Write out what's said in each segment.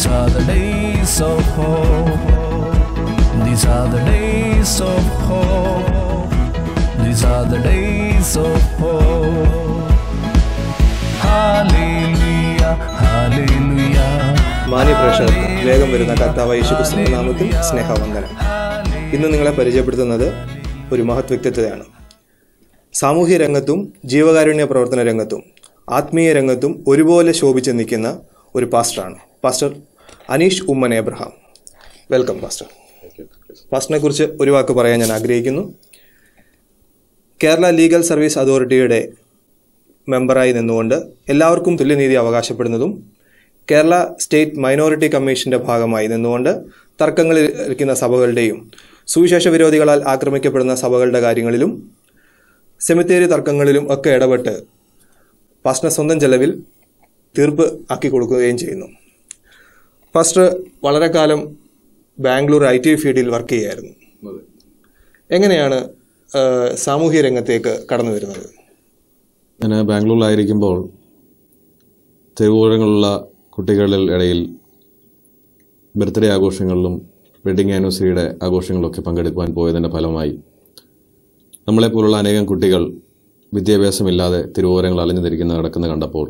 These are the days of hope. These are the days of hope. These are the days of hope. Hallelujah, hallelujah. മാന്യ പ്രേക്ഷകർക്ക് വേഗം വരുന്ന കർത്താവ് യേശുക്രിസ്തുവിന്റെ നാമത്തിൽ സ്നേഹവന്ദനം. ഇന്ന് നിങ്ങളെ പരിചയപ്പെടുത്തുന്നത് ഒരു മഹത് വ്യക്തിത്വതയാണ് സാമൂഹ്യ രംഗത്തും ജീവകാരുണ്യ പ്രവർത്തന രംഗത്തും ആത്മീയ രംഗത്തും ഒരുപോലെ ശോഭിച്ച് നിൽക്കുന്ന ഒരു പാസ്റ്ററാണ്. Pastor Aneesh Oommen Abraham welcome master മാസ്റ്ററിനെ കുറിച്ച് ഒരു വാക്ക് പറയാൻ ഞാൻ ആഗ്രഹിക്കുന്നു. കേരള ലീഗൽ സർവീസ് അതോറിറ്റിയുടെ മെമ്പറായി നിന്നുകൊണ്ട് എല്ലാവർക്കും തുല്യനീതി അവകാശപ്പെടുന്നതും കേരള സ്റ്റേറ്റ് മൈനോറിറ്റി കമ്മീഷന്റെ ഭാഗമായി നിന്നുകൊണ്ട് തർക്കങ്ങളിൽ ഇരിക്കുന്ന സഭകളുടെയും സുവിശേഷ വിരോധികളാൽ ആക്രമിക്കപ്പെടുന്ന സഭകളുടെ കാര്യങ്ങളിലും സെമിത്തേരി തർക്കങ്ങളിലും ഒക്കെ ഇടപെട്ട് പാസ്റ്റർ സ്വന്തം ചെലവിൽ തീർപ്പ് ആക്കി കൊടുക്കുകയും ചെയ്യുന്നു. പാസ്റ്റർ വളരെ കാലം ബാംഗ്ലൂർ ഐ ടി ഫീൽഡിൽ വർക്ക് ചെയ്യായിരുന്നു. എങ്ങനെയാണ് സാമൂഹ്യ രംഗത്തേക്ക് കടന്നു വരുന്നത്? ഞാൻ ബാംഗ്ലൂരിലായിരിക്കുമ്പോൾ തെരുവോരങ്ങളുള്ള കുട്ടികളിൽ ഇടയിൽ ബർത്ത്ഡേ ആഘോഷങ്ങളിലും വെഡിങ് ആനിവേഴ്സറിയുടെ ആഘോഷങ്ങളിലൊക്കെ പങ്കെടുക്കുവാൻ പോയതിന്റെ ഫലമായി നമ്മളെപ്പോലുള്ള അനേകം കുട്ടികൾ വിദ്യാഭ്യാസമില്ലാതെ തിരുവോരങ്ങൾ അലഞ്ഞു തിരിക്കുന്ന നടക്കുന്ന കണ്ടപ്പോൾ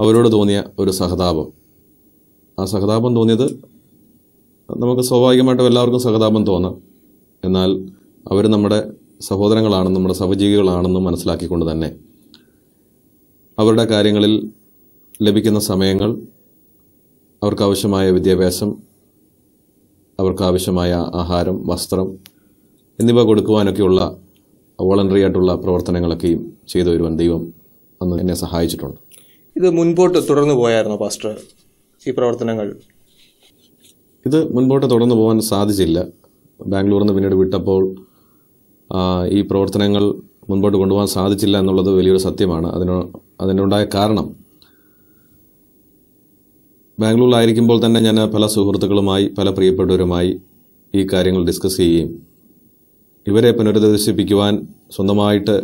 അവരോട് തോന്നിയ ഒരു സഹതാപം. ആ സഹതാപം തോന്നിയത് നമുക്ക് സ്വാഭാവികമായിട്ടും എല്ലാവർക്കും സഹതാപം തോന്നാം. എന്നാൽ അവർ നമ്മുടെ സഹോദരങ്ങളാണെന്നും നമ്മുടെ സഹജീവികളാണെന്നും മനസ്സിലാക്കിക്കൊണ്ട് തന്നെ അവരുടെ കാര്യങ്ങളിൽ ലഭിക്കുന്ന സമയങ്ങൾ അവർക്കാവശ്യമായ വിദ്യാഭ്യാസം അവർക്കാവശ്യമായ ആഹാരം വസ്ത്രം എന്നിവ കൊടുക്കുവാനൊക്കെയുള്ള വോളണ്ടറി ആയിട്ടുള്ള പ്രവർത്തനങ്ങളൊക്കെയും ചെയ്തു വരുവാൻ ദൈവം അന്ന് എന്നെ സഹായിച്ചിട്ടുണ്ട്. ഇത് മുൻപോട്ട് തുടർന്നു പോയായിരുന്നു പാസ്റ്റർ? ഈ പ്രവർത്തനങ്ങൾ? ഇത് മുൻപോട്ട് തുടർന്നു പോകാൻ സാധിച്ചില്ല. ബാംഗ്ലൂരിൽ നിന്ന് പിന്നീട് വിട്ടപ്പോൾ ഈ പ്രവർത്തനങ്ങൾ മുൻപോട്ട് കൊണ്ടുപോകാൻ സാധിച്ചില്ല എന്നുള്ളത് വലിയൊരു സത്യമാണ്. അതിന് അതിനുണ്ടായ കാരണം ബാംഗ്ലൂരിലായിരിക്കുമ്പോൾ തന്നെ ഞാൻ പല സുഹൃത്തുക്കളുമായി പല പ്രിയപ്പെട്ടവരുമായി ഈ കാര്യങ്ങൾ ഡിസ്കസ് ചെയ്യുകയും ഇവരെ പുനരുദ്ദേശിപ്പിക്കുവാൻ സ്വന്തമായിട്ട്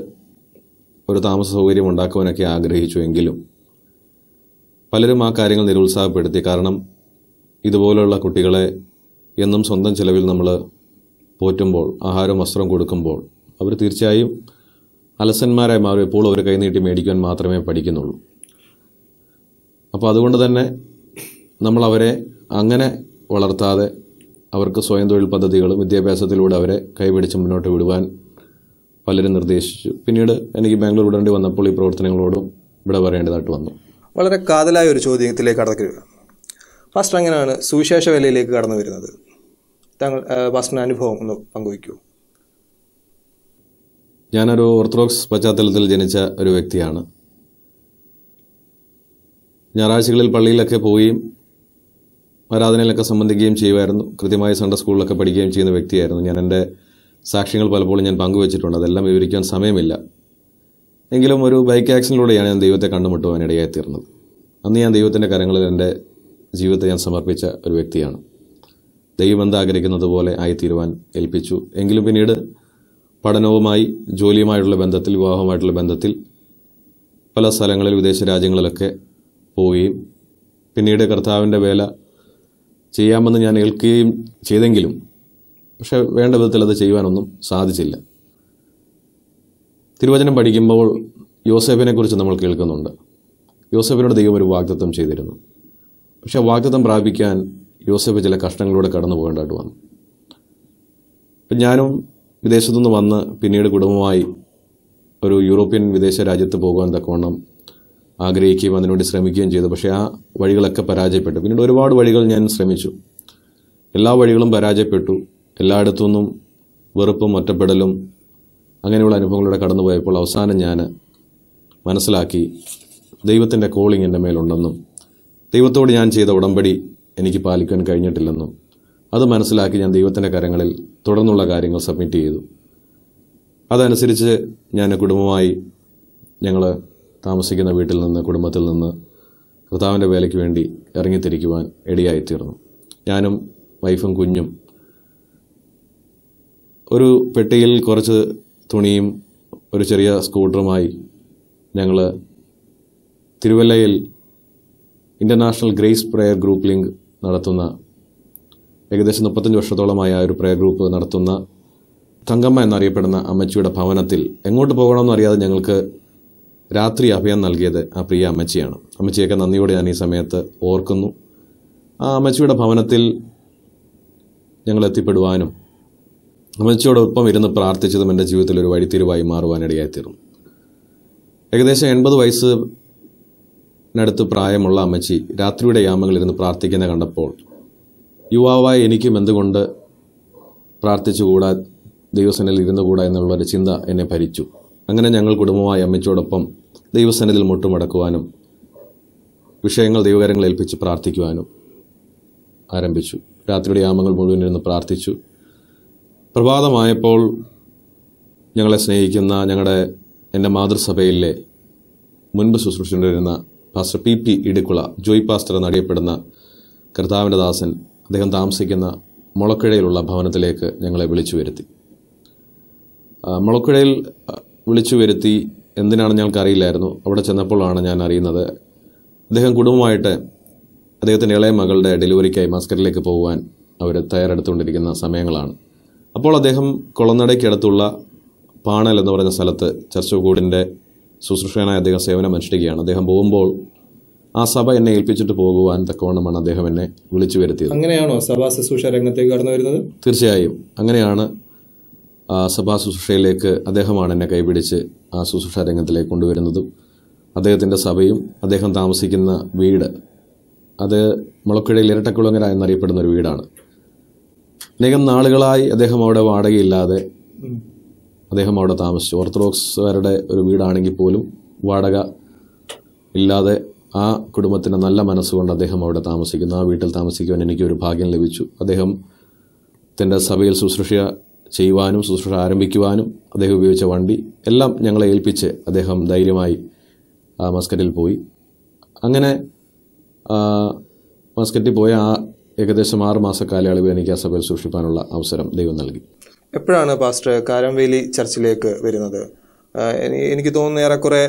ഒരു താമസ സൗകര്യം ഉണ്ടാക്കുവാനൊക്കെ ആഗ്രഹിച്ചു എങ്കിലും പലരും ആ കാര്യങ്ങൾ നിരുത്സാഹപ്പെടുത്തി. കാരണം ഇതുപോലുള്ള കുട്ടികളെ എന്നും സ്വന്തം ചിലവിൽ നമ്മൾ പോറ്റുമ്പോൾ ആഹാരം വസ്ത്രം കൊടുക്കുമ്പോൾ അവർ തീർച്ചയായും അലസന്മാരായി മാറും. എപ്പോൾ അവർ കൈനീട്ടി മേടിക്കുവാൻ മാത്രമേ പഠിക്കുന്നുള്ളൂ. അപ്പോൾ അതുകൊണ്ട് തന്നെ നമ്മൾ അവരെ അങ്ങനെ വളർത്താതെ അവർക്ക് സ്വയം തൊഴിൽ പദ്ധതികളും വിദ്യാഭ്യാസത്തിലൂടെ അവരെ കൈപിടിച്ച് മുന്നോട്ട് വിടുവാൻ പലരും നിർദ്ദേശിച്ചു. പിന്നീട് എനിക്ക് ബാംഗ്ലൂർ വിടേണ്ടി വന്നപ്പോൾ ഈ പ്രവർത്തനങ്ങളോടും ഇവിടെ പറയേണ്ടതായിട്ട് വന്നു. വളരെ കാതലായ ഒരു ചോദ്യത്തിലേക്ക് കടക്കുക ഫസ്റ്റ് അങ്ങനെയാണ് സുവിശേഷ വേലയിലേക്ക് കടന്നു വരുന്നത്. താങ്കൾ ഫസ്റ്റിന് അനുഭവം ഒന്ന് പങ്കുവയ്ക്കൂ. ഞാനൊരു ഓർത്തഡോക്സ് പശ്ചാത്തലത്തിൽ ജനിച്ച ഒരു വ്യക്തിയാണ്. ഞായറാഴ്ചകളിൽ പള്ളിയിലൊക്കെ പോവുകയും ആരാധനയിലൊക്കെ സംബന്ധിക്കുകയും ചെയ്യുമായിരുന്നു. കൃത്യമായി സൺഡേ സ്കൂളിലൊക്കെ പഠിക്കുകയും ചെയ്യുന്ന വ്യക്തിയായിരുന്നു. ഞാൻ എന്റെ സാക്ഷ്യങ്ങൾ പലപ്പോഴും ഞാൻ പങ്കുവച്ചിട്ടുണ്ട്. അതെല്ലാം വിവരിക്കാൻ സമയമില്ല. എങ്കിലും ഒരു ബൈക്ക് ആക്സിഡന്റിലൂടെയാണ് ഞാൻ ദൈവത്തെ കണ്ടുമുട്ടുവാനിടയായി ഇടയായിത്തീർന്നത് അന്ന് ഞാൻ ദൈവത്തിന്റെ കരങ്ങളിൽ എന്റെ ജീവിതത്തെ ഞാൻ സമർപ്പിച്ച ഒരു വ്യക്തിയാണ്. ദൈവം എന്താഗ്രഹിക്കുന്നത് പോലെ ആയിത്തീരുവാൻ ഏൽപ്പിച്ചു. എങ്കിലും പിന്നീട് പഠനവുമായി ജോലിയുമായിട്ടുള്ള ബന്ധത്തിൽ വിവാഹവുമായിട്ടുള്ള ബന്ധത്തിൽ പല സ്ഥലങ്ങളിൽ വിദേശ രാജ്യങ്ങളിലൊക്കെ പോവുകയും പിന്നീട് കർത്താവിന്റെ വേല ചെയ്യാമെന്ന് ഞാൻ ഏൽക്കുകയും ചെയ്തെങ്കിലും പക്ഷെ വേണ്ട വിധത്തിൽ അത് ചെയ്യുവാനൊന്നും സാധിച്ചില്ല. തിരുവചനം പഠിക്കുമ്പോൾ യോസേഫിനെ കുറിച്ച് നമ്മൾ കേൾക്കുന്നുണ്ട്. യോസേഫിനോട് ദൈവം ഒരു വാഗ്ദത്വം ചെയ്തിരുന്നു. പക്ഷേ ആ വാഗ്ദത്തം പ്രാപിക്കാൻ യോസേഫ് ചില കഷ്ടങ്ങളിലൂടെ കടന്നു പോകേണ്ടതായിട്ട് വന്നു. അപ്പം ഞാനും വിദേശത്തുനിന്ന് വന്ന് പിന്നീട് കുടുംബമായി ഒരു യൂറോപ്യൻ വിദേശ രാജ്യത്ത് പോകുവാൻ തക്കവണ്ണം ആഗ്രഹിക്കുകയും അതിനുവേണ്ടി ശ്രമിക്കുകയും ചെയ്തു. പക്ഷേ ആ വഴികളൊക്കെ പരാജയപ്പെട്ടു. പിന്നീട് ഒരുപാട് വഴികൾ ഞാൻ ശ്രമിച്ചു. എല്ലാ വഴികളും പരാജയപ്പെട്ടു. എല്ലായിടത്തു നിന്നും വെറുപ്പും ഒറ്റപ്പെടലും അങ്ങനെയുള്ള അനുഭവങ്ങളിലൂടെ കടന്നുപോയപ്പോൾ അവസാനം ഞാൻ മനസ്സിലാക്കി ദൈവത്തിന്റെ കോളിംഗ് എന്റെ മേലുണ്ടെന്നും ദൈവത്തോട് ഞാൻ ചെയ്ത ഉടമ്പടി എനിക്ക് പാലിക്കാൻ കഴിഞ്ഞിട്ടില്ലെന്നും അത് മനസ്സിലാക്കി ഞാൻ ദൈവത്തിന്റെ കരങ്ങളിൽ തുടർന്നുള്ള കാര്യങ്ങൾ സബ്മിറ്റ് ചെയ്തു. അതനുസരിച്ച് ഞാൻ കുടുംബമായി ഞങ്ങൾ താമസിക്കുന്ന വീട്ടിൽ നിന്ന് കുടുംബത്തിൽ നിന്ന് കർത്താവിന്റെ വേലയ്ക്ക് വേണ്ടി ഇറങ്ങിത്തിരിക്കുവാൻ ഇടയായിത്തീർന്നു. ഞാനും വൈഫും കുഞ്ഞും ഒരു പെട്ടിയിൽ കുറച്ച് തുണിയും ഒരു ചെറിയ സ്കൂട്ടറുമായി ഞങ്ങൾ തിരുവല്ലയിൽ international grace prayer group link നടത്തുന്ന ഏകദേശം മുപ്പത്തഞ്ച് വർഷത്തോളമായ ഒരു പ്രെയർ ഗ്രൂപ്പ് നടത്തുന്ന തങ്കമ്മ എന്നറിയപ്പെടുന്ന അമ്മച്ചിയുടെ ഭവനത്തിൽ എങ്ങോട്ട് പോകണമെന്ന് അറിയാതെ ഞങ്ങൾക്ക് രാത്രി അഭയം നൽകിയത് ആ പ്രിയ അമ്മച്ചിയാണ്. അമ്മച്ചിയൊക്കെ നന്ദിയോടെ ഞാൻ ഈ സമയത്ത് ഓർക്കുന്നു. ആ അമ്മച്ചിയുടെ ഭവനത്തിൽ ഞങ്ങൾ എത്തിപ്പെടുവാനും അമ്മച്ചിയോടൊപ്പം ഇരുന്ന് പ്രാർത്ഥിച്ചതും എന്റെ ജീവിതത്തിൽ ഒരു വഴിത്തിരിവായി മാറുവാനിടയായിത്തീർന്നു. ഏകദേശം എൺപത് വയസ്സിനടുത്ത് പ്രായമുള്ള അമ്മച്ചി രാത്രിയുടെ യാമങ്ങളിരുന്ന് പ്രാർത്ഥിക്കുന്ന കണ്ടപ്പോൾ യുവാവായ എനിക്കും എന്തുകൊണ്ട് പ്രാർത്ഥിച്ചുകൂടാ? ദൈവസനയിൽ ഇരുന്നുകൂടാ എന്നുള്ളൊരു ചിന്ത എന്നെ ഭരിച്ചു. അങ്ങനെ ഞങ്ങൾ കുടുംബമായി അമ്മച്ചിയോടൊപ്പം ദൈവസനത്തിൽ മുട്ടുമടക്കുവാനും വിഷയങ്ങൾ ദൈവകരങ്ങളേൽപ്പിച്ച് പ്രാർത്ഥിക്കുവാനും ആരംഭിച്ചു. രാത്രിയുടെ യാമങ്ങൾ മുഴുവൻ ഇരുന്ന് പ്രാർത്ഥിച്ചു. പ്രഭാതമായപ്പോൾ ഞങ്ങളെ സ്നേഹിക്കുന്ന ഞങ്ങളുടെ എന്റെ മാതൃസഭയിലെ മുൻപ് ശുശ്രൂഷിച്ചുകൊണ്ടിരുന്ന pastor P P Idukkula Joy pastor എന്നറിയപ്പെടുന്ന കർത്താവിന്റെ ദാസൻ അദ്ദേഹം താമസിക്കുന്ന മുളക്കിഴയിലുള്ള ഭവനത്തിലേക്ക് ഞങ്ങളെ വിളിച്ചു വരുത്തി. മുളക്കുഴയിൽ വിളിച്ചു വരുത്തി എന്തിനാണ് ഞങ്ങൾക്ക് അറിയില്ലായിരുന്നു അവിടെ ചെന്നപ്പോഴാണ് ഞാൻ അറിയുന്നത് അദ്ദേഹം കുടുംബമായിട്ട് അദ്ദേഹത്തിന്റെ ഇളയ മകളുടെ ഡെലിവറിക്കായി മസ്കറ്റിലേക്ക് പോകുവാൻ അവർ തയ്യാറെടുത്തുകൊണ്ടിരിക്കുന്ന സമയങ്ങളാണ്. അപ്പോൾ അദ്ദേഹം കുളനടയ്ക്കടുത്തുള്ള പാണൽ എന്ന് പറഞ്ഞ സ്ഥലത്ത് ചർച്ച് കൂടിന്റെ ശുശ്രൂഷകനായി അദ്ദേഹം സേവനം അനുഷ്ഠിക്കുകയാണ്. അദ്ദേഹം പോകുമ്പോൾ ആ സഭ എന്നെ ഏൽപ്പിച്ചിട്ട് പോകുവാൻ തക്കവണ്ണമാണ് അദ്ദേഹം എന്നെ വിളിച്ചു വരുത്തിയത്. അങ്ങനെയാണോ സഭാ ശുശ്രൂഷ രംഗത്തേക്ക് കടന്നു വരുന്നത്? തീർച്ചയായും. അങ്ങനെയാണ് ആ സഭാ ശുശ്രൂഷയിലേക്ക് അദ്ദേഹമാണ് എന്നെ കൈപിടിച്ച് ആ ശുശ്രൂഷ രംഗത്തിലേക്ക് കൊണ്ടുവരുന്നതും അദ്ദേഹത്തിന്റെ സഭയും അദ്ദേഹം താമസിക്കുന്ന വീട്. അത് മുളക്കുഴയിൽ ഇരട്ടക്കുളങ്ങര എന്നറിയപ്പെടുന്ന ഒരു വീടാണ്. അനേകം നാളുകളായി അദ്ദേഹം അവിടെ വാടകയില്ലാതെ അദ്ദേഹം അവിടെ താമസിച്ചു. ഓർത്തഡോക്സുകാരുടെ ഒരു വീടാണെങ്കിൽ പോലും വാടക ഇല്ലാതെ ആ കുടുംബത്തിന്റെ നല്ല മനസ്സുകൊണ്ട് അദ്ദേഹം അവിടെ താമസിക്കുന്നു. ആ വീട്ടിൽ താമസിക്കുവാൻ എനിക്കൊരു ഭാഗ്യം ലഭിച്ചു. അദ്ദേഹം തന്റെ സഭയിൽ ശുശ്രൂഷ ചെയ്യുവാനും ശുശ്രൂഷ ആരംഭിക്കുവാനും അദ്ദേഹം ഉപയോഗിച്ച വണ്ടി എല്ലാം ഞങ്ങളെ ഏൽപ്പിച്ച് അദ്ദേഹം ധൈര്യമായി മസ്കറ്റിൽ പോയി. അങ്ങനെ മസ്കറ്റിൽ പോയ ആ ഏകദേശം ആറ് മാസ കാലയളവിൽ എനിക്ക് ആ സഭയിൽ സൂക്ഷിപ്പാനുള്ള അവസരം ദൈവം നൽകി. എപ്പോഴാണ് പാസ്റ്റർ കാരംവേലി ചർച്ചിലേക്ക് വരുന്നത്? എനിക്ക് തോന്നുന്നു ഏറെക്കുറെ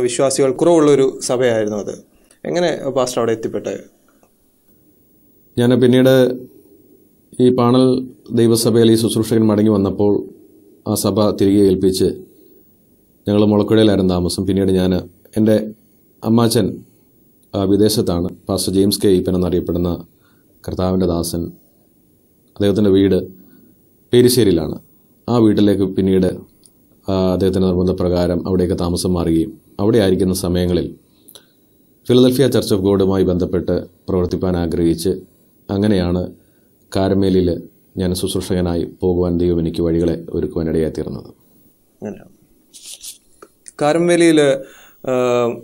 വിശ്വാസികൾ വിശ്വാസികൾ കുറവുള്ളൊരു സഭയായിരുന്നു അത്. എങ്ങനെ പാസ്റ്റർ അവിടെ എത്തിപ്പെട്ടത് ഞാൻ പിന്നീട് ഈ പാണൽ ദൈവസഭയിൽ ഈ ശുശ്രൂഷകൻ മടങ്ങി വന്നപ്പോൾ ആ സഭ തിരികെ ഏൽപ്പിച്ച് ഞങ്ങൾ മുളക്കുഴയിലായിരുന്നു താമസം. പിന്നീട് ഞാൻ എന്റെ അമ്മാച്ചൻ വിദേശത്താണ്. Pastor James K. ഈപ്പൻ എന്നറിയപ്പെടുന്ന കർത്താവിന്റെ ദാസൻ അദ്ദേഹത്തിന്റെ വീട് പേരിശ്ശേരിയിലാണ്. ആ വീട്ടിലേക്ക് പിന്നീട് അദ്ദേഹത്തിന്റെ നിർബന്ധപ്രകാരം അവിടെയൊക്കെ താമസം മാറുകയും അവിടെ ആയിരിക്കുന്ന സമയങ്ങളിൽ ഫിലദൽഫിയ ചർച്ച് ഓഫ് ഗോഡുമായി ബന്ധപ്പെട്ട് പ്രവർത്തിപ്പാൻ ആഗ്രഹിച്ച് അങ്ങനെയാണ് കാരമേലിൽ ഞാൻ ശുശ്രൂഷകനായി പോകുവാൻ ദൈവം എനിക്ക് വഴികളെ ഒരുക്കുവാനിടയായി തീർന്നത് കാരംവേലിയിൽ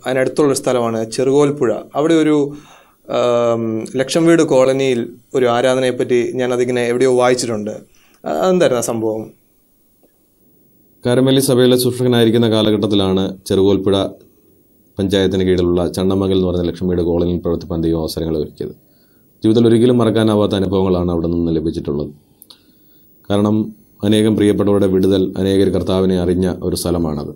അതിനടുത്തുള്ളൊരു സ്ഥലമാണ് ചെറുകോൽപ്പുഴ. അവിടെ ഒരു ലക്ഷം വീട് കോളനിയിൽ ഒരു ആരാധനയെ പറ്റി ഞാൻ അതിങ്ങനെ എവിടെയോ വായിച്ചിട്ടുണ്ട്. അതെന്തായിരുന്നു ആ സംഭവം? കാരമേലി സഭയിലെ ശുശ്രൂഷകനായിരിക്കുന്ന കാലഘട്ടത്തിലാണ് ചെറുകോൽപ്പുഴ പഞ്ചായത്തിന് കീഴിലുള്ള ചണ്ണമംഗൽ എന്ന് പറഞ്ഞ വീട് കോളനിയിൽ പ്രവർത്തിപ്പാൻ ദൈവം അവസരങ്ങൾ ഒരുക്കിയത്. ജീവിതത്തിൽ ഒരിക്കലും മറക്കാനാവാത്ത അനുഭവങ്ങളാണ് അവിടെ നിന്ന് ലഭിച്ചിട്ടുള്ളത്. കാരണം അനേകം പ്രിയപ്പെട്ടവരുടെ വിടുതൽ അനേകർ കർത്താവിനെ അറിഞ്ഞ ഒരു സ്ഥലമാണത്.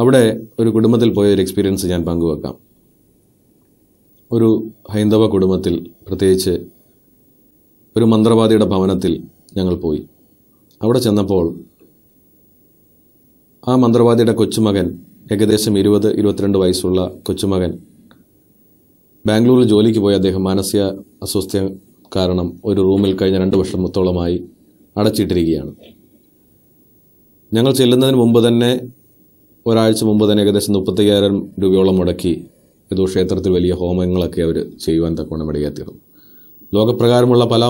അവിടെ ഒരു കുടുംബത്തിൽ പോയ ഒരു എക്സ്പീരിയൻസ് ഞാൻ പങ്കുവെക്കാം. ഒരു ഹൈന്ദവ കുടുംബത്തിൽ പ്രത്യേകിച്ച് ഒരു മന്ത്രവാദിയുടെ ഭവനത്തിൽ ഞങ്ങൾ പോയി. അവിടെ ചെന്നപ്പോൾ ആ മന്ത്രവാദിയുടെ കൊച്ചുമകൻ ഏകദേശം ഇരുപത് ഇരുപത്തിരണ്ട് വയസ്സുള്ള കൊച്ചുമകൻ ബാംഗ്ലൂരിൽ ജോലിക്ക് പോയി. അദ്ദേഹം മാനസിക അസ്വസ്ഥ കാരണം ഒരു റൂമിൽ കഴിഞ്ഞ രണ്ട് വർഷത്തോളമായി അടച്ചിട്ടിരിക്കുകയാണ്. ഞങ്ങൾ ചെല്ലുന്നതിന് മുമ്പ് തന്നെ ഒരാഴ്ച മുമ്പ് തന്നെ ഏകദേശം മുപ്പത്തയ്യായിരം രൂപയോളം മുടക്കി ഏതോ ക്ഷേത്രത്തിൽ വലിയ ഹോമങ്ങളൊക്കെ അവർ ചെയ്യുവാൻ തക്കവണ്ണം ഇടയാത്തിയിരുന്നു ലോകപ്രകാരമുള്ള പല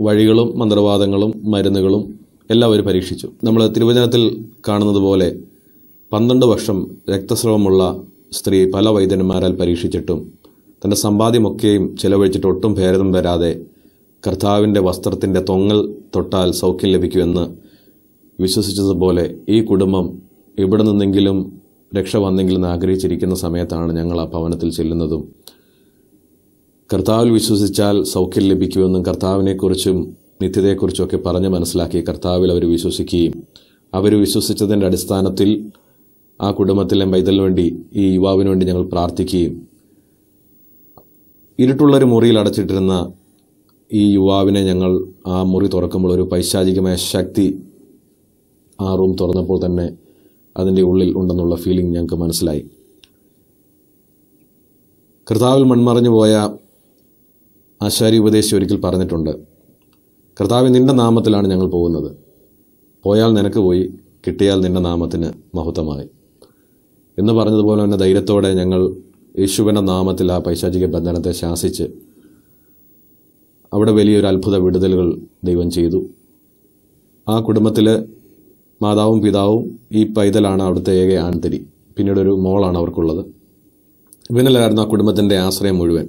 വഴികളും മന്ത്രവാദങ്ങളും മരുന്നുകളും എല്ലാം അവർ പരീക്ഷിച്ചു. നമ്മൾ തിരുവചനത്തിൽ കാണുന്നത് പോലെ പന്ത്രണ്ട് വർഷം രക്തസ്രവമുള്ള സ്ത്രീ പല വൈദ്യന്മാരാൽ പരീക്ഷിച്ചിട്ടും തന്റെ സമ്പാദ്യമൊക്കെയും ചെലവഴിച്ചിട്ട് ഒട്ടും ഭേദം വരാതെ കർത്താവിന്റെ വസ്ത്രത്തിന്റെ തൊങ്ങൽ തൊട്ടാൽ സൗഖ്യം ലഭിക്കുമെന്ന് വിശ്വസിച്ചതുപോലെ ഈ കുടുംബം ഇവിടെ നിന്നെങ്കിലും രക്ഷ വന്നെങ്കിലെന്ന് ആഗ്രഹിച്ചിരിക്കുന്ന സമയത്താണ് ഞങ്ങൾ ആ ഭവനത്തിൽ ചെല്ലുന്നതും. കർത്താവിൽ വിശ്വസിച്ചാൽ സൗഖ്യം ലഭിക്കുമെന്നും കർത്താവിനെക്കുറിച്ചും നിത്യതയെക്കുറിച്ചുമൊക്കെ പറഞ്ഞ് മനസ്സിലാക്കി കർത്താവിൽ അവർ വിശ്വസിക്കുകയും അവർ വിശ്വസിച്ചതിന്റെ അടിസ്ഥാനത്തിൽ ആ കുടുംബത്തിലെ പൈതലിന് വേണ്ടി ഈ യുവാവിന് വേണ്ടി ഞങ്ങൾ പ്രാർത്ഥിക്കുകയും ഇരുട്ടുള്ളൊരു മുറിയിൽ അടച്ചിട്ടിരുന്ന ഈ യുവാവിനെ ഞങ്ങൾ ആ മുറി തുറക്കുമ്പോൾ ഒരു പൈശാചികമായ ശക്തി ആ റൂം തുറന്നപ്പോൾ തന്നെ അതിന്റെ ഉള്ളിൽ ഉണ്ടെന്നുള്ള ഫീലിംഗ് ഞങ്ങൾക്ക് മനസ്സിലായി. കർത്താവിൽ മൺമറഞ്ഞു പോയ ആശാരി ഉപദേശി ഒരിക്കൽ പറഞ്ഞിട്ടുണ്ട് കർത്താവ് നിന്റെ നാമത്തിലാണ് ഞങ്ങൾ പോകുന്നത്. പോയാൽ നിനക്ക് പോയി കിട്ടിയാൽ നിന്റെ നാമത്തിന് മഹത്വമായി. എന്ന് പറഞ്ഞതുപോലെ തന്നെ ധൈര്യത്തോടെ ഞങ്ങൾ യേശുവിന്റെ നാമത്തിൽ ആ പൈശാചിക ബന്ധനത്തെ ശാസിച്ച് അവിടെ വലിയൊരു അത്ഭുത വിടുതലുകൾ ദൈവം ചെയ്തു. ആ കുടുംബത്തിൽ മാതാവും പിതാവും ഈ പൈതലാണ് അവിടുത്തെ ഏക ആൺതരി. പിന്നീട് ഒരു മോളാണ് അവർക്കുള്ളത്. ഇവനിലായിരുന്നു ആ കുടുംബത്തിന്റെ ആശ്രയം മുഴുവൻ.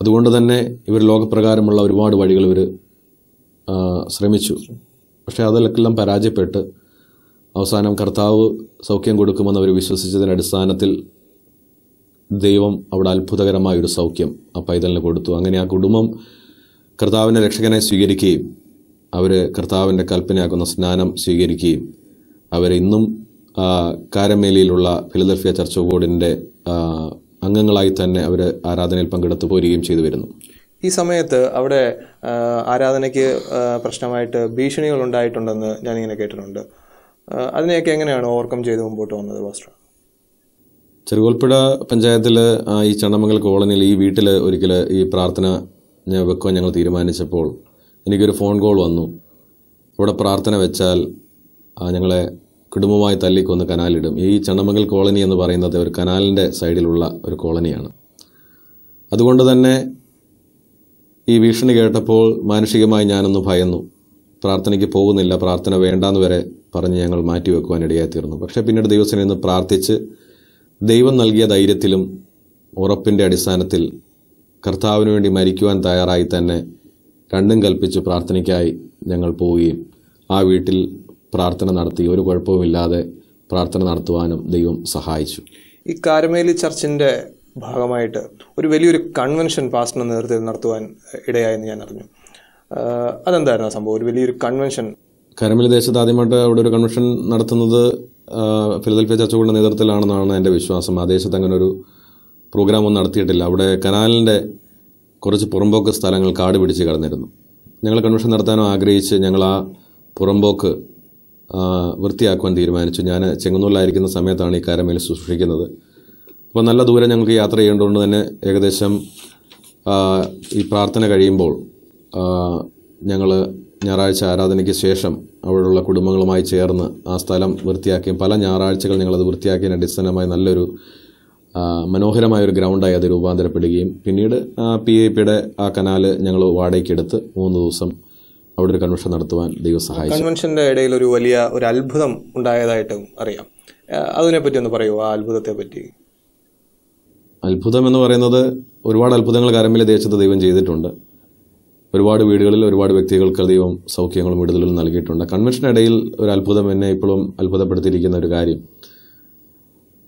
അതുകൊണ്ട് തന്നെ ഇവർ ലോകപ്രകാരമുള്ള ഒരുപാട് വഴികൾ ഇവർ ശ്രമിച്ചു. പക്ഷേ അതിലൊക്കെല്ലാം പരാജയപ്പെട്ട് അവസാനം കർത്താവ് സൗഖ്യം കൊടുക്കുമെന്ന് അവർ വിശ്വസിച്ചതിന്റെ അടിസ്ഥാനത്തിൽ ദൈവം അവിടെ അത്ഭുതകരമായ ഒരു സൗഖ്യം ആ പൈതലിന് കൊടുത്തു. അങ്ങനെ ആ കുടുംബം കർത്താവിനെ രക്ഷകനെ സ്വീകരിക്കുകയും അവർ കർത്താവിന്റെ കൽപ്പനയാക്കുന്ന സ്നാനം സ്വീകരിക്കുകയും അവരിന്നും കാരമേലിയിലുള്ള ഫിലദൽഫിയ ചർച്ച് ബോർഡിന്റെ അംഗങ്ങളായി തന്നെ അവർ ആരാധനയിൽ പങ്കെടുത്തു പോരുകയും ചെയ്തു വരുന്നു. ഈ സമയത്ത് അവിടെ ആരാധനയ്ക്ക് പ്രശ്നമായിട്ട് ഭീഷണികൾ ഉണ്ടായിട്ടുണ്ടെന്ന് ഞാനിങ്ങനെ കേട്ടിട്ടുണ്ട്. അതിനെയൊക്കെ എങ്ങനെയാണ് ഓവർകം ചെയ്ത് മുമ്പോട്ട് വന്നത് പാസ്റ്റർ? ചെറുകോൽപ്പുഴ പഞ്ചായത്തിൽ ഈ ചണ്ടമംഗൽ കോളനിയിൽ ഈ വീട്ടിൽ ഒരിക്കൽ ഈ പ്രാർത്ഥന വെക്കുവാൻ ഞങ്ങൾ തീരുമാനിച്ചപ്പോൾ എനിക്കൊരു ഫോൺ കോൾ വന്നു. ഇവിടെ പ്രാർത്ഥന വെച്ചാൽ ഞങ്ങളെ കുടുംബമായി തല്ലിക്കൊന്ന് കനാലിടും. ഈ ചണ്ടമംഗൽ കോളനി എന്ന് പറയുന്നത് ഒരു കനാലിന്റെ സൈഡിലുള്ള ഒരു കോളനിയാണ്. അതുകൊണ്ട് തന്നെ ഈ ഭീഷണി കേട്ടപ്പോൾ മാനുഷികമായി ഞാനൊന്ന് ഭയന്നു. പ്രാർത്ഥനയ്ക്ക് പോകുന്നില്ല പ്രാർത്ഥന വേണ്ടാന്ന് വരെ പറഞ്ഞ് ഞങ്ങൾ മാറ്റിവെക്കുവാൻ ഇടയായി തീർന്നു പക്ഷേ പിന്നീട് ദിവസം ഇന്ന് പ്രാർത്ഥിച്ച് ദൈവം നൽകിയ ധൈര്യത്തിലും ഉറപ്പിന്റെ അടിസ്ഥാനത്തിൽ കർത്താവിന് വേണ്ടി മരിക്കുവാൻ തയ്യാറായി തന്നെ രണ്ടും കൽപ്പിച്ച് പ്രാർത്ഥനയ്ക്കായി ഞങ്ങൾ പോവുകയും ആ വീട്ടിൽ പ്രാർത്ഥന നടത്തി. ഒരു കുഴപ്പവുമില്ലാതെ പ്രാർത്ഥന നടത്തുവാനും ദൈവം സഹായിച്ചു. ഈ കാരമേലി ചർച്ചിന്റെ ഭാഗമായിട്ട് ഒരു വലിയൊരു കൺവെൻഷൻ പാസ്റ്റിന് നേതൃത്വത്തിൽ നടത്തുവാൻ ഇടയായെന്ന് ഞാൻ അറിഞ്ഞു. അതെന്തായിരുന്നു ആ സംഭവം? ഒരു വലിയൊരു കൺവെൻഷൻ. കരമലി ദേശത്ത് ആദ്യമായിട്ട് അവിടെ ഒരു കൺവെൻഷൻ നടത്തുന്നത് ഫിലദൽഫിയ ചർച്ചുകളുടെ നേതൃത്വത്തിലാണെന്നാണ് എന്റെ വിശ്വാസം. ആ ദേശത്ത് അങ്ങനെ ഒരു പ്രോഗ്രാം ഒന്നും നടത്തിയിട്ടില്ല. അവിടെ കനാലിന്റെ കുറച്ച് പുറമ്പോക്ക് സ്ഥലങ്ങൾ കാട് പിടിച്ച് കിടന്നിരുന്നു. ഞങ്ങൾ കൺവെൻഷൻ നടത്താനോ ആഗ്രഹിച്ച് ഞങ്ങൾ ആ പുറമ്പോക്ക് വൃത്തിയാക്കുവാൻ തീരുമാനിച്ചു. ഞാൻ ചെങ്ങന്നൂരിലായിരിക്കുന്ന സമയത്താണ് ഈ കാരമേൽ സൂക്ഷിക്കുന്നത്. അപ്പോൾ നല്ല ദൂരം ഞങ്ങൾക്ക് യാത്ര ചെയ്യേണ്ടതുകൊണ്ട് തന്നെ ഏകദേശം ഈ പ്രാർത്ഥന കഴിയുമ്പോൾ ഞങ്ങൾ ഞായറാഴ്ച ആരാധനയ്ക്ക് ശേഷം അവിടെയുള്ള കുടുംബങ്ങളുമായി ചേർന്ന് ആ സ്ഥലം വൃത്തിയാക്കിയും പല ഞായറാഴ്ചകൾ ഞങ്ങളത് വൃത്തിയാക്കിയതിന് അടിസ്ഥാനമായി നല്ലൊരു മനോഹരമായ ഒരു ഗ്രൗണ്ടായി അത് രൂപാന്തരപ്പെടുകയും പിന്നീട് പി എ പിയുടെ ആ കനാല് ഞങ്ങൾ വാടകയ്ക്കെടുത്ത് മൂന്ന് ദിവസം അവിടെ ഒരു കൺവെൻഷൻ നടത്തുവാൻ ദൈവം സഹായിച്ചു. കൺവെൻഷന്റെ ഇടയിൽ ഒരു വലിയ ഒരു അത്ഭുതം ഉണ്ടായതായിട്ടും അറിയാം. അതിനെപ്പറ്റി ഒന്ന് പറയൂ ആ അത്ഭുതത്തെ പറ്റി അത്ഭുതം എന്ന് പറയുന്നത് ഒരുപാട് അത്ഭുതങ്ങൾ കരമ്പിലെ ദേശത്ത് ദൈവം ചെയ്തിട്ടുണ്ട്. ഒരുപാട് വീടുകളിൽ ഒരുപാട് വ്യക്തികൾക്ക് ദൈവം സൗഖ്യങ്ങളും വിടുതലും നൽകിയിട്ടുണ്ട്. കൺവെൻഷനിടയിൽ ഒരു അത്ഭുതം എന്നെ ഇപ്പോഴും അത്ഭുതപ്പെടുത്തിയിരിക്കുന്ന ഒരു കാര്യം.